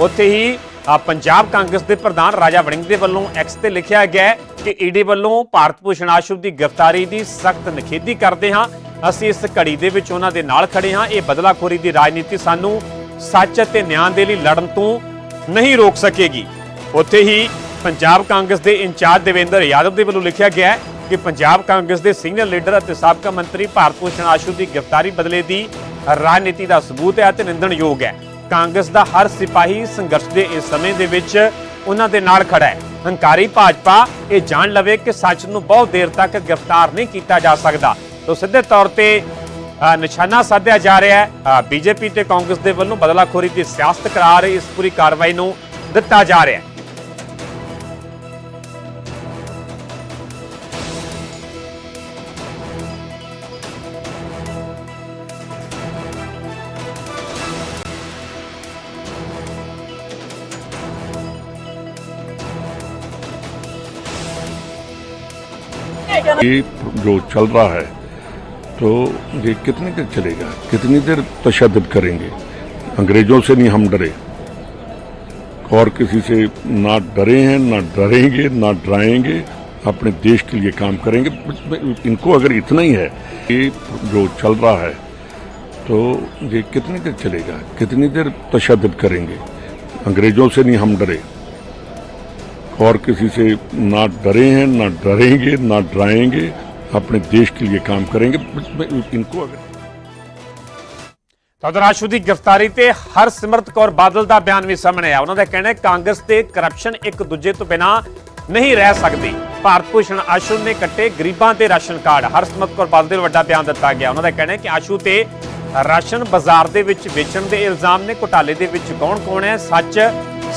ਉੱਥੇ ਹੀ ਪੰਜਾਬ ਕਾਂਗਰਸ ਦੇ ਪ੍ਰਧਾਨ ਰਾਜਾ ਵੜਿੰਗ ਦੇ ਵੱਲੋਂ ਐਕਸ ਤੇ ਲਿਖਿਆ ਗਿਆ ਹੈ ਕਿ ਈਡੀ ਵੱਲੋਂ ਭਾਰਤ ਭੂਸ਼ਣ ਆਸ਼ੂ ਦੀ ਗ੍ਰਿਫਤਾਰੀ ਦੀ ਸਖਤ ਨਿਖੇਧੀ ਕਰਦੇ ਹਾਂ। ਅਸੀਂ ਇਸ ਘੜੀ ਦੇ ਵਿੱਚ ਉਹਨਾਂ ਦੇ ਨਾਲ ਖੜੇ ਹਾਂ। ਇਹ ਬਦਲਾਖੋਰੀ ਦੀ ਰਾਜਨੀਤੀ ਸਾਨੂੰ ਸੱਚ ਅਤੇ ਨਿਆਂ ਦੇ ਲਈ ਲੜਨ ਤੋਂ ਨਹੀਂ ਰੋਕ ਸਕੇਗੀ। ਉੱਥੇ ਹੀ ਪੰਜਾਬ ਕਾਂਗਰਸ ਦੇ ਇੰਚਾਰਜ ਦੇਵੇਂਦਰ ਯਾਦਵ ਦੇ ਵੱਲੋਂ ਲਿਖਿਆ ਗਿਆ ਹੈ ਕਿ ਪੰਜਾਬ ਕਾਂਗਰਸ ਦੇ ਸੀਨੀਅਰ ਲੀਡਰ ਅਤੇ ਸਾਬਕਾ ਮੰਤਰੀ ਭਾਰਤ ਭੂਸ਼ਣ ਆਸ਼ੂ ਦੀ ਗ੍ਰਿਫਤਾਰੀ ਬਦਲੇ ਦੀ ਰਾਜਨੀਤੀ ਦਾ ਸਬੂਤ ਹੈ ਅਤੇ ਨਿੰਦਣਯੋਗ ਹੈ। ਕਾਂਗਰਸ ਦਾ ਹਰ ਸਿਪਾਹੀ ਸੰਘਰਸ਼ ਦੇ ਇਸ ਸਮੇਂ ਦੇ ਵਿੱਚ ਉਹਨਾਂ ਦੇ ਨਾਲ ਖੜਾ ਹੈ। ਹੰਕਾਰੀ ਭਾਜਪਾ ਇਹ ਜਾਣ ਲਵੇ ਕਿ ਸੱਚ ਨੂੰ ਬਹੁਤ ਦੇਰ ਤੱਕ ਗ੍ਰਿਫਤਾਰ ਨਹੀਂ ਕੀਤਾ ਜਾ ਸਕਦਾ। ਤੋਂ ਸਿੱਧੇ ਤੌਰ ਤੇ ਨਿਸ਼ਾਨਾ ਸਾਧਿਆ ਜਾ ਰਿਹਾ ਹੈ। ਬੀਜੇਪੀ ਤੇ ਕਾਂਗਰਸ ਦੇ ਵੱਲੋਂ ਬਦਲਾਖੋਰੀ ਦੀ ਸਿਆਸਤ ਕਰਾਰ ਇਸ ਪੂਰੀ ਕਾਰਵਾਈ ਨੂੰ ਦਿੱਤਾ ਜਾ ਰਿਹਾ ਹੈ। ये जो चल रहा है तो ये कितनी देर चलेगा? कितनी देर तशद करेंगे? अंग्रेज़ों से नहीं हम डरे। और किसी से ना डरे हैं, ना डरेंगे, ना डराएँगे। अपने देश के लिए काम करेंगे। इनको अगर इतना ही है, ये जो चल रहा है तो ये कितनी देर चलेगा? कितनी देर तशद करेंगे? अंग्रेज़ों से नहीं हम डरे। और किसी से ना डरे हैं ना डरेंगे ना डराएंगे अपने देश के लिए काम करेंगे इनको अगर ਤਾਂ ਉਧਰ ਆਸ਼ੂ ਦੀ ਗ੍ਰਿਫਤਾਰੀ ਤੇ ਹਰਸਿਮਰਤ ਕੌਰ ਬਾਦਲ ਦਾ ਬਿਆਨ ਵੀ ਸਾਹਮਣੇ ਆਇਆ ਉਹਨਾਂ ਦਾ ਕਹਿਣਾ ਹੈ ਕਾਂਗਰਸ ਤੇ ਕਰਪਸ਼ਨ ਇੱਕ ਦੂਜੇ ਤੋਂ ਬਿਨਾ ਨਹੀਂ ਰਹਿ ਸਕਦੀ ਭਾਰਤ ਭੂਸ਼ਣ ਆਸ਼ੂ ਨੇ ਕੱਟੇ ਗਰੀਬਾਂ ਦੇ ਰਾਸ਼ਨ ਕਾਰਡ ਹਰਸਿਮਰਤ ਕੌਰ ਬਾਦਲ ਦੇ ਵੱਡਾ ਬਿਆਨ ਦਿੱਤਾ ਗਿਆ ਉਹਨਾਂ ਦਾ ਕਹਿਣਾ ਹੈ ਕਿ ਆਸ਼ੂ ਤੇ ਰਾਸ਼ਨ ਬਾਜ਼ਾਰ ਦੇ ਵਿੱਚ ਵੇਚਣ ਦੇ ਇਲਜ਼ਾਮ ਨੇ ਘੁਟਾਲੇ ਦੇ ਵਿੱਚ ਕੌਣ-ਕੌਣ ਹੈ ਸੱਚ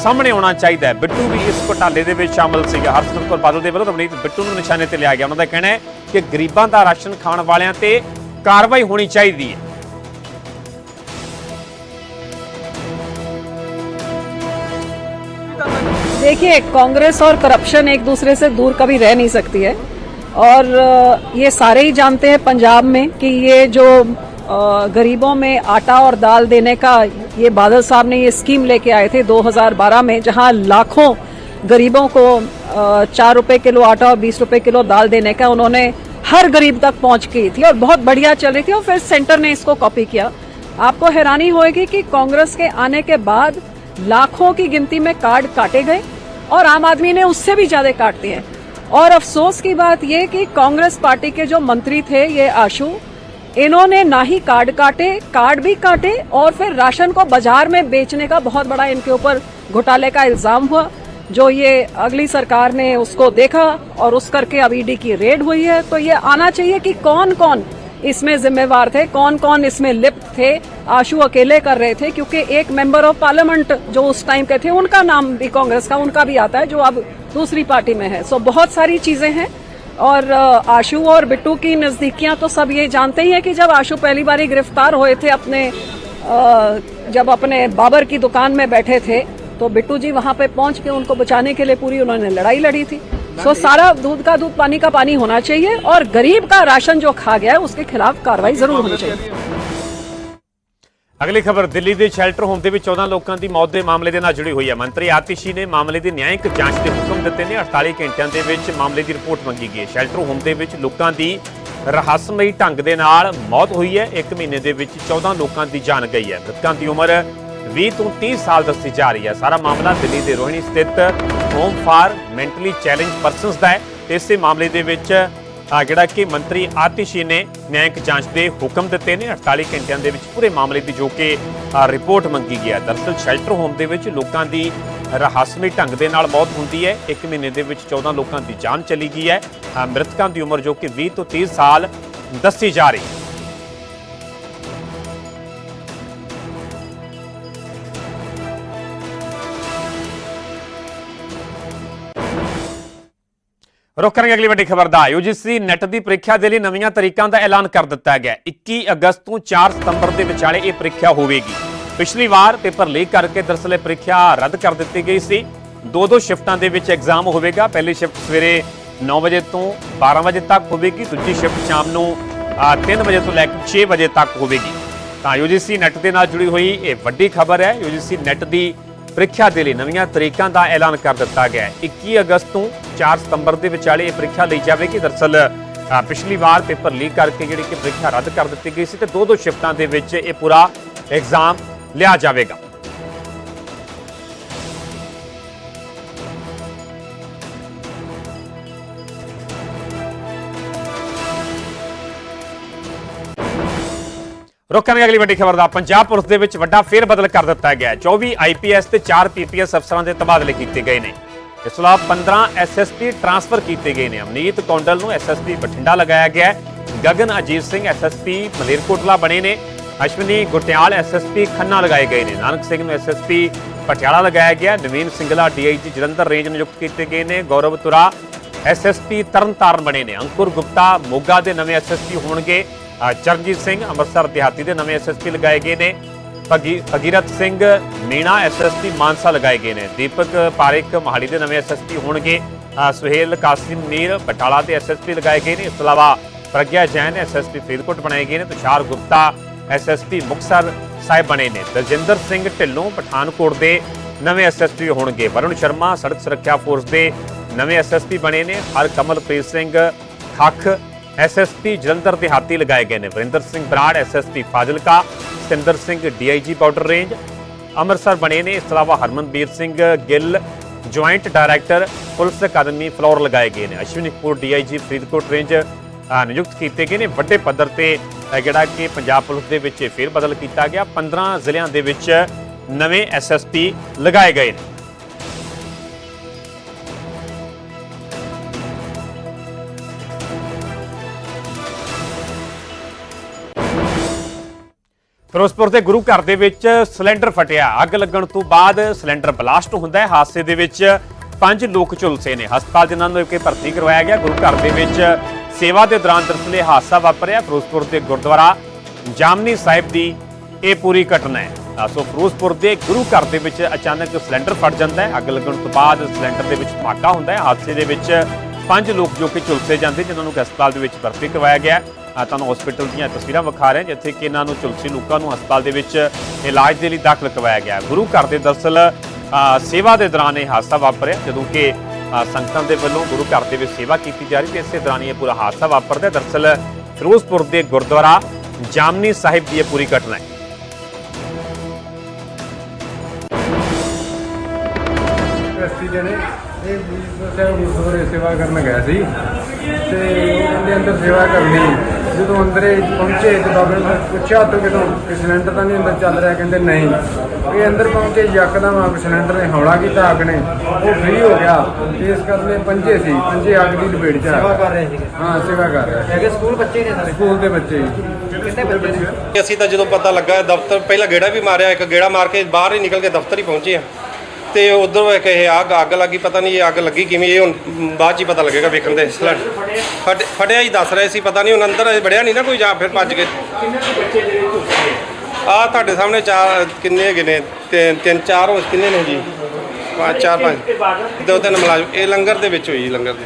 ਸਾਹਮਣੇ ਆਉਣਾ ਚਾਹੀਦਾ ਹੈ ਬਿੱਟੂ ਵੀ ਇਸ ਘੁਟਾਲੇ ਦੇ ਵਿੱਚ ਸ਼ਾਮਲ ਸੀਗਾ ਹਰਸਿਮਰਤ ਕੌਰ ਬਾਦਲ ਦੇ ਵੱਲੋਂ ਰਵਨੀਤ ਬਿੱਟੂ ਨੂੰ ਨਿਸ਼ਾਨੇ ਤੇ ਲਿਆ ਗਿਆ ਉਹਨਾਂ ਦਾ ਕਹਿਣਾ ਹੈ ਕਿ ਗਰੀਬਾਂ ਦਾ ਰਾਸ਼ਨ ਖਾਣ ਵਾਲਿਆਂ ਤੇ ਕਾਰਵਾਈ ਹੋਣੀ ਚਾਹੀਦੀ ਹੈ देखिए कांग्रेस और करप्शन एक दूसरे से दूर कभी रह नहीं सकती है और अ, ये सारे ही जानते हैं पंजाब में कि ये जो अ, गरीबों में आटा और दाल देने का ये बादल साहब ने ये स्कीम लेके आए थे 2012 में, जहाँ लाखों गरीबों को चार रुपए किलो आटा और बीस रुपए किलो दाल देने का उन्होंने हर गरीब तक पहुँच की थी और बहुत बढ़िया चल रही थी और फिर सेंटर ने इसको कॉपी किया। आपको हैरानी होगी कि कांग्रेस के आने के बाद लाखों की गिनती में कार्ड काटे गए और आम आदमी ने उससे भी ज़्यादा काट दिए और अफसोस की बात यह कि कांग्रेस पार्टी के जो मंत्री थे, ये आशु इन्होंने ना ही कार्ड काटे, कार्ड भी काटे और फिर राशन को बाज़ार में बेचने का बहुत बड़ा इनके ऊपर घोटाले का इल्ज़ाम हुआ, जो ये अगली सरकार ने उसको देखा और उस करके अब ईडी की रेड हुई है। तो ये आना चाहिए कि कौन कौन इसमें जिम्मेवार थे कौन कौन इसमें लिप्त थे आशु अकेले कर रहे थे, क्योंकि एक मेंबर ऑफ़ पार्लियामेंट जो उस टाइम के थे, उनका नाम भी कांग्रेस का, उनका भी आता है, जो अब दूसरी पार्टी में है। सो बहुत सारी चीज़ें हैं और आशु और बिट्टू की नजदीकियाँ तो सब ये जानते ही हैं कि जब आशु पहली बार गिरफ़्तार हुए थे अपने जब अपने बाबर की दुकान में बैठे थे तो बिट्टू जी वहाँ पे पहुँच के उनको बचाने के लिए पूरी उन्होंने लड़ाई लड़ी थी। सो सारा दूध का, दूध पानी का पानी होना चाहिए और गरीब का राशन जो खा गया है, उसके खिलाफ कार्रवाई ज़रूर होनी चाहिए। ਅਗਲੀ ਖਬਰ, ਦਿੱਲੀ ਦੇ ਸ਼ੈਲਟਰ ਹੋਮ ਦੇ ਵਿੱਚ 14 ਲੋਕਾਂ ਦੀ ਮੌਤ ਦੇ ਮਾਮਲੇ ਦੇ ਨਾਲ ਜੁੜੀ ਹੋਈ ਹੈ। ਮੰਤਰੀ ਆਤਿਸ਼ੀ ਨੇ ਮਾਮਲੇ ਦੀ ਨਿਆਂਇਕ ਜਾਂਚ ਦੇ ਹੁਕਮ ਦਿੱਤੇ ਨੇ। 48 ਘੰਟਿਆਂ ਦੇ ਵਿੱਚ ਮਾਮਲੇ ਦੀ ਰਿਪੋਰਟ ਮੰਗੀ ਗਈ ਹੈ। ਸ਼ੈਲਟਰ ਹੋਮ ਦੇ ਵਿੱਚ ਲੋਕਾਂ ਦੀ ਰਹੱਸਮਈ ਢੰਗ ਦੇ ਨਾਲ ਮੌਤ ਹੋਈ ਹੈ। ਇੱਕ ਮਹੀਨੇ ਦੇ ਵਿੱਚ 14 ਲੋਕਾਂ ਦੀ ਜਾਨ ਗਈ ਹੈ। ਮ੍ਰਿਤਕਾਂ ਦੀ ਉਮਰ 20 ਤੋਂ 30 ਸਾਲ ਦੱਸੀ ਜਾ ਰਹੀ ਹੈ। ਸਾਰਾ ਮਾਮਲਾ ਦਿੱਲੀ ਦੇ ਰੋਹਿਣੀ ਸਥਿਤ home for mentally challenge persons ਦਾ ਹੈ। ਇਸੇ ਮਾਮਲੇ ਦੇ ਵਿੱਚ ਜਿਹੜਾ ਕਿ ਮੰਤਰੀ ਆਤਿਸ਼ੀ ਨੇ ਨਿਆਂਇਕ ਜਾਂਚ ਦੇ ਹੁਕਮ ਦਿੱਤੇ ਨੇ। 48 ਘੰਟਿਆਂ ਦੇ ਵਿੱਚ ਪੂਰੇ ਮਾਮਲੇ ਦੀ ਜੋ ਕਿ ਰਿਪੋਰਟ ਮੰਗੀ ਗਈ ਹੈ। ਦਰਅਸਲ ਸ਼ੈਲਟਰ ਹੋਮ ਦੇ ਵਿੱਚ ਲੋਕਾਂ ਦੀ ਰਹੱਸਮਈ ਢੰਗ ਦੇ ਨਾਲ ਮੌਤ ਹੁੰਦੀ ਹੈ। ਇੱਕ ਮਹੀਨੇ ਦੇ ਵਿੱਚ 14 ਲੋਕਾਂ ਦੀ ਜਾਨ ਚਲੀ ਗਈ ਹੈ। ਮ੍ਰਿਤਕਾਂ ਦੀ ਉਮਰ ਜੋ ਕਿ 20 ਤੋਂ 30 ਸਾਲ ਦੱਸੀ ਜਾ ਰਹੀ ਹੈ। ਰੁਕ ਕਰਾਂਗੇ ਅਗਲੀ ਵੱਡੀ ਖਬਰ ਦਾ। ਯੂਜੀਸੀ ਨੈਟ ਦੀ ਪ੍ਰੀਖਿਆ ਦੇ ਲਈ ਨਵੀਆਂ ਤਰੀਕਾਂ ਦਾ ਐਲਾਨ ਕਰ ਦਿੱਤਾ ਗਿਆ। ਹੈ। 21 ਅਗਸਤ ਤੋਂ 4 ਸਤੰਬਰ ਦੇ ਵਿਚਾਲੇ ਇਹ ਪ੍ਰੀਖਿਆ ਹੋਵੇਗੀ। ਪਿਛਲੀ ਵਾਰ ਪੇਪਰ ਲੀਕ ਕਰਕੇ ਦਰਅਸਲ ਇਹ ਪ੍ਰੀਖਿਆ ਰੱਦ ਕਰ ਦਿੱਤੀ ਗਈ ਸੀ। ਦੋ ਦੋ ਸ਼ਿਫਟਾਂ ਦੇ ਵਿੱਚ ਐਗਜ਼ਾਮ ਹੋਵੇਗਾ। ਪਹਿਲੀ ਸ਼ਿਫਟ ਸਵੇਰੇ 9 ਵਜੇ ਤੋਂ 12 ਵਜੇ ਤੱਕ ਹੋਵੇਗੀ। ਦੂਜੀ ਸ਼ਿਫਟ ਸ਼ਾਮ ਨੂੰ 3 ਵਜੇ ਤੋਂ ਲੈ ਕੇ 6 ਵਜੇ ਤੱਕ ਹੋਵੇਗੀ। ਤਾਂ ਯੂਜੀਸੀ ਨੈਟ ਦੇ ਨਾਲ ਜੁੜੀ ਹੋਈ ਇਹ ਵੱਡੀ ਖਬਰ ਹੈ। ਯੂਜੀਸੀ ਨੈਟ ਦੀ ਪ੍ਰੀਖਿਆ ਦੇ ਲਈ ਨਵੀਆਂ ਤਰੀਕਾਂ ਦਾ ਐਲਾਨ ਕਰ ਦਿੱਤਾ ਗਿਆ ਹੈ। 21 ਅਗਸਤ ਤੋਂ 4 ਸਤੰਬਰ ਦੇ ਵਿਚਾਲੇ ਇਹ ਪ੍ਰੀਖਿਆ ਲਈ ਜਾਵੇਗੀ। ਦਰਅਸਲ ਪਿਛਲੀ ਵਾਰ ਪੇਪਰ ਲੀਕ ਕਰਕੇ ਜਿਹੜੀ ਕਿ ਪ੍ਰੀਖਿਆ ਰੱਦ ਕਰ ਦਿੱਤੀ ਗਈ ਸੀ ਤੇ ਦੋ ਦੋ ਸ਼ਿਫਟਾਂ ਦੇ ਵਿੱਚ ਇਹ ਪੂਰਾ ਐਗਜ਼ਾਮ ਲਿਆ ਜਾਵੇਗਾ। ਰੁਕ ਅਗਲੀ ਵੱਡੀ ਖਬਰ ਦਾ ਪੰਜਾਬ ਪੁਲਿਸ ਦੇ ਵਿੱਚ ਵੱਡਾ ਫੇਰ ਬਦਲ ਕਰ ਦਿੱਤਾ ਗਿਆ ਹੈ। 24 ਆਈਪੀਐਸ ਤੇ 4 ਪੀਪੀਐਸ ਅਫਸਰਾਂ ਦੇ ਤਬਾਦਲੇ ਕੀਤੇ ਗਏ ਨੇ। ਇਸ ਤੋਂ ਇਲਾਵਾ 15 ਐਸਐਸਪੀ ਟਰਾਂਸਫਰ ਕੀਤੇ ਗਏ ਨੇ। ਅਮਨੀਤ ਕੌਂਡਲ ਨੂੰ ਐਸਐਸਪੀ ਬਠਿੰਡਾ ਲਗਾਇਆ ਗਿਆ ਹੈ। ਗਗਨ ਅਜੀਤ ਸਿੰਘ ਐਸਐਸਪੀ ਮਲੇਰਕੋਟਲਾ ਬਣੇ ਨੇ। ਅਸ਼ਵਨੀ ਗੁਟਿਆਲ ਐਸਐਸਪੀ ਖੰਨਾ ਲਗਾਏ ਗਏ ਨੇ। ਨਾਨਕ ਸਿੰਘ ਨੂੰ ਐਸਐਸਪੀ ਪਟਿਆਲਾ ਲਗਾਇਆ ਗਿਆ। ਨਵੀਨ ਸਿੰਗਲਾ ਡੀਆਈਜੀ ਜਲੰਧਰ ਰੇਂਜ ਨਿਯੁਕਤ ਕੀਤੇ ਗਏ ਨੇ। ਗੌਰਵ ਤੁਰਾ ਐਸਐਸਪੀ ਤਰਨਤਾਰਨ ਬਣੇ ਨੇ। ਅੰਕੁਰ ਗੁਪਤਾ ਮੋਗਾ ਦੇ ਨਵੇਂ ਐਸਐਸਪੀ ਹੋਣਗੇ। ਚਰਨਜੀਤ ਸਿੰਘ ਅੰਮ੍ਰਿਤਸਰ ਦਿਹਾਤੀ ਦੇ ਨਵੇਂ ਐਸਐਸਪੀ ਲਗਾਏ ਗਏ ਨੇ। ਭਗੀ- ਭਗੀਰਥ ਸਿੰਘ ਮੀਣਾ ਐਸਐਸਪੀ ਮਾਨਸਾ ਲਗਾਏ ਗਏ ਨੇ। ਦੀਪਕ ਪਾਰਿਕ ਮਹਾਲੀ ਦੇ ਨਵੇਂ ਐਸਐਸਪੀ ਹੋਣਗੇ। ਸੁਹੇਲ ਕਾਸਿਮ ਮੀਰ ਬਟਾਲਾ ਦੇ ਐਸਐਸਪੀ ਲਗਾਏ ਗਏ ਨੇ। ਇਸ ਤੋਂ ਇਲਾਵਾ ਪ੍ਰਗਿਆ ਜੈਨ ਐਸਐਸਪੀ ਫਰੀਦਕੋਟ ਬਣਾਏ ਗਏ ਨੇ। ਤੁਸ਼ਾਰ ਗੁਪਤਾ ਐਸਐਸਪੀ ਮੁਕਸਰ ਸਾਹਿਬ ਬਣੇ ਨੇ। ਦਲਜਿੰਦਰ ਸਿੰਘ ਢਿੱਲੋਂ ਪਠਾਨਕੋਟ ਦੇ ਨਵੇਂ ਐਸਐਸਪੀ ਹੋਣਗੇ। ਵਰੁਣ ਸ਼ਰਮਾ ਸੜਕ ਸੁਰੱਖਿਆ ਫੋਰਸ ਦੇ ਨਵੇਂ ਐਸਐਸਪੀ ਬਣੇ ਨੇ। ਹਰ ਕਮਲਪ੍ਰੀਤ ਸਿੰਘ ਖੱਖ ਐਸਐਸਪੀ ਜਲੰਧਰ ਦਿਹਾਤੀ ਲਗਾਏ ਗਏ ਨੇ। Varinder Singh Brar SSP Fazilka, Satinder Singh DIG border range Amritsar ਬਣੇ ਨੇ। ਇਸ ਤੋਂ ਇਲਾਵਾ Harmanvir Singh Gill joint director police academy Phillaur ਲਗਾਏ ਗਏ ਨੇ। ਅਸ਼ਵਨੀ ਕਪੂਰ ਡੀਆਈਜੀ ਫਰੀਦਕੋਟ ਰੇਂਜ ਨਿਯੁਕਤ ਕੀਤੇ ਗਏ ਨੇ। ਵੱਡੇ ਪੱਧਰ ਤੇ ਜਿਹੜਾ ਕਿ ਪੰਜਾਬ ਪੁਲਿਸ ਦੇ ਵਿੱਚ ਫੇਰ ਬਦਲ ਕੀਤਾ ਗਿਆ। 15 ਜ਼ਿਲ੍ਹਿਆਂ ਦੇ ਵਿੱਚ ਨਵੇਂ ਐਸਐਸਪੀ ਲਗਾਏ ਗਏ ਨੇ। ਫਿਰੋਜ਼ਪੁਰ ਦੇ ਗੁਰੂ ਘਰ ਦੇ ਵਿੱਚ ਸਿਲੰਡਰ ਫਟਿਆ। ਅੱਗ ਲੱਗਣ ਤੋਂ ਬਾਅਦ ਸਿਲੰਡਰ ਬਲਾਸਟ ਹੁੰਦਾ ਹੈ। ਹਾਦਸੇ ਦੇ ਵਿੱਚ ਪੰਜ ਲੋਕ ਝੁਲਸੇ ਨੇ। ਹਸਪਤਾਲ ਜਿਨ੍ਹਾਂ ਨੂੰ ਕੇ ਭਰਤੀ ਕਰਵਾਇਆ ਗਿਆ। ਗੁਰੂ ਘਰ ਦੇ ਵਿੱਚ ਸੇਵਾ ਦੇ ਦੌਰਾਨ ਦਰਅਸਲ ਇਹ ਹਾਦਸਾ ਵਾਪਰਿਆ। ਫਿਰੋਜ਼ਪੁਰ ਦੇ ਗੁਰਦੁਆਰਾ ਜਾਮਨੀ ਸਾਹਿਬ ਦੀ ਇਹ ਪੂਰੀ ਘਟਨਾ ਹੈ। ਸੋ ਫਿਰੋਜ਼ਪੁਰ ਦੇ ਗੁਰੂ ਘਰ ਦੇ ਵਿੱਚ ਅਚਾਨਕ ਸਿਲੰਡਰ ਫਟ ਜਾਂਦਾ ਹੈ। ਅੱਗ ਲੱਗਣ ਤੋਂ ਬਾਅਦ ਸਿਲੰਡਰ ਦੇ ਵਿੱਚ ਧਮਾਕਾ ਹੁੰਦਾ ਹੈ। ਹਾਦਸੇ ਦੇ ਵਿੱਚ ਪੰਜ ਲੋਕ ਜੋ ਕਿ ਝੁਲਸੇ ਜਾਂਦੇ, ਜਿਨ੍ਹਾਂ ਨੂੰ ਹਸਪਤਾਲ ਦੇ ਵਿੱਚ ਭਰਤੀ ਕਰਵਾਇਆ ਗਿਆ ਤੁਹਾਨੂੰ ਹਸਪੀਟਲ ਦੀਆਂ ਤਸਵੀਰਾਂ ਵਿਖਾ ਰਹੇ ਹਾਂ, ਜਿੱਥੇ ਕਿ ਇਹਨਾਂ ਨੂੰ ਝੁਲਸੇ ਲੋਕਾਂ ਨੂੰ ਹਸਪਤਾਲ ਦੇ ਵਿੱਚ ਇਲਾਜ ਦੇ ਲਈ ਦਾਖਲ ਕਰਵਾਇਆ ਗਿਆ ਗੁਰੂ ਘਰ ਦੇ ਦਰਅਸਲ ਸੇਵਾ ਦੇ ਦੌਰਾਨ ਇਹ ਹਾਦਸਾ ਵਾਪਰਿਆ, ਜਦੋਂ ਕਿ ਸੰਗਤਾਂ ਦੇ ਵੱਲੋਂ ਗੁਰੂ ਘਰ ਦੇ ਵਿੱਚ ਸੇਵਾ ਕੀਤੀ ਜਾ ਰਹੀ ਤੇ ਇਸੇ ਦੌਰਾਨ ਇਹ ਪੂਰਾ ਹਾਦਸਾ ਵਾਪਰਦਾ ਹੈ। ਦਰਅਸਲ ਫਿਰੋਜ਼ਪੁਰ ਦੇ ਗੁਰਦੁਆਰਾ ਜਾਮਨੀ ਸਾਹਿਬ ਦੀ ਇਹ ਪੂਰੀ ਘਟਨਾ ਹੈ ਐਸਟੀ ਦੇ ਇਹ ਸੇਵਾ ਕਰਨ ਗਿਆ ਸੀ ਤੇ ਉਹਦੇ ਅੰਦਰ ਸੇਵਾ ਕਰਨੀ। ਜਦੋਂ ਅੰਦਰ ਇਹ ਪਹੁੰਚੇ ਤੇ ਬਾਬੇ ਨੇ ਪੁੱਛਿਆ ਤੋਂ ਕਿਤੋਂ ਕਿ ਸਿਲੰਡਰ ਤਾਂ ਨਹੀਂ ਅੰਦਰ ਚੱਲ ਰਿਹਾ? ਕਹਿੰਦੇ ਨਹੀਂ। ਇਹ ਅੰਦਰ ਪਹੁੰਚੇ ਯਕਦਮ ਅੱਗ ਸਿਲੰਡਰ ਨੇ ਹੌਲਾ ਕੀਤਾ ਅੱਗ ਨੇ। ਉਹ ਫ੍ਰੀ ਹੋ ਗਿਆ। ਤੇ ਇਸ ਕਰਕੇ ਪੰਜੇ ਸੀ। ਪੰਜੇ ਅੱਗ ਦੀ ਲਪੇਟ ਚ ਸੇਵਾ ਕਰ ਰਹੇ ਸੀ ਹਾਂ ਸੇਵਾ ਕਰ ਰਹੇ ਹੈਗੇ ਸਕੂਲ ਬੱਚੇ ਨੇ ਸਕੂਲ ਦੇ ਬੱਚੇ ਕਿੰਨੇ ਬੱਚੇ ਨੇ ਅਸੀਂ ਤਾਂ ਜਦੋਂ ਪਤਾ ਲੱਗਾ ਦਫ਼ਤਰ ਪਹਿਲਾਂ ਗੇੜਾ ਵੀ ਮਾਰਿਆ ਇੱਕ ਗੇੜਾ ਮਾਰ ਕੇ ਬਾਹਰ ਹੀ ਨਿਕਲ ਕੇ ਦਫ਼ਤਰ ਹੀ ਪਹੁੰਚੇ ਆ। ਤੇ ਉਧਰ ਇੱਕ ਇਹ ਅੱਗ ਅੱਗ ਲੱਗੀ, ਪਤਾ ਨਹੀਂ ਇਹ ਅੱਗ ਲੱਗੀ ਕਿਵੇਂ, ਇਹ ਹੁਣ ਬਾਅਦ ਚ ਹੀ ਪਤਾ ਲੱਗੇਗਾ ਵੇਖਣ ਦੇ ਫਟ, ਫਟਿਆ ਹੀ ਦੱਸ ਰਹੇ ਸੀ, ਪਤਾ ਨਹੀਂ ਹੁਣ ਅੰਦਰ ਵੜਿਆ ਨਹੀਂ ਨਾ ਕੋਈ ਜਾਂ ਫਿਰ ਭੱਜ ਕੇ ਆ ਤੁਹਾਡੇ ਸਾਹਮਣੇ ਚਾਰ, ਕਿੰਨੇ ਹੈਗੇ ਨੇ? ਤਿੰਨ ਤਿੰਨ, ਚਾਰ ਹੋ ਕਿੰਨੇ ਨੇ ਜੀ? ਪੰਜ, ਚਾਰ, ਪੰਜ। ਦੋ ਤਿੰਨ ਮੁਲਾਜ਼ਮ, ਇਹ ਲੰਗਰ ਦੇ ਵਿੱਚ ਹੋਈ ਲੰਗਰ ਦੇ।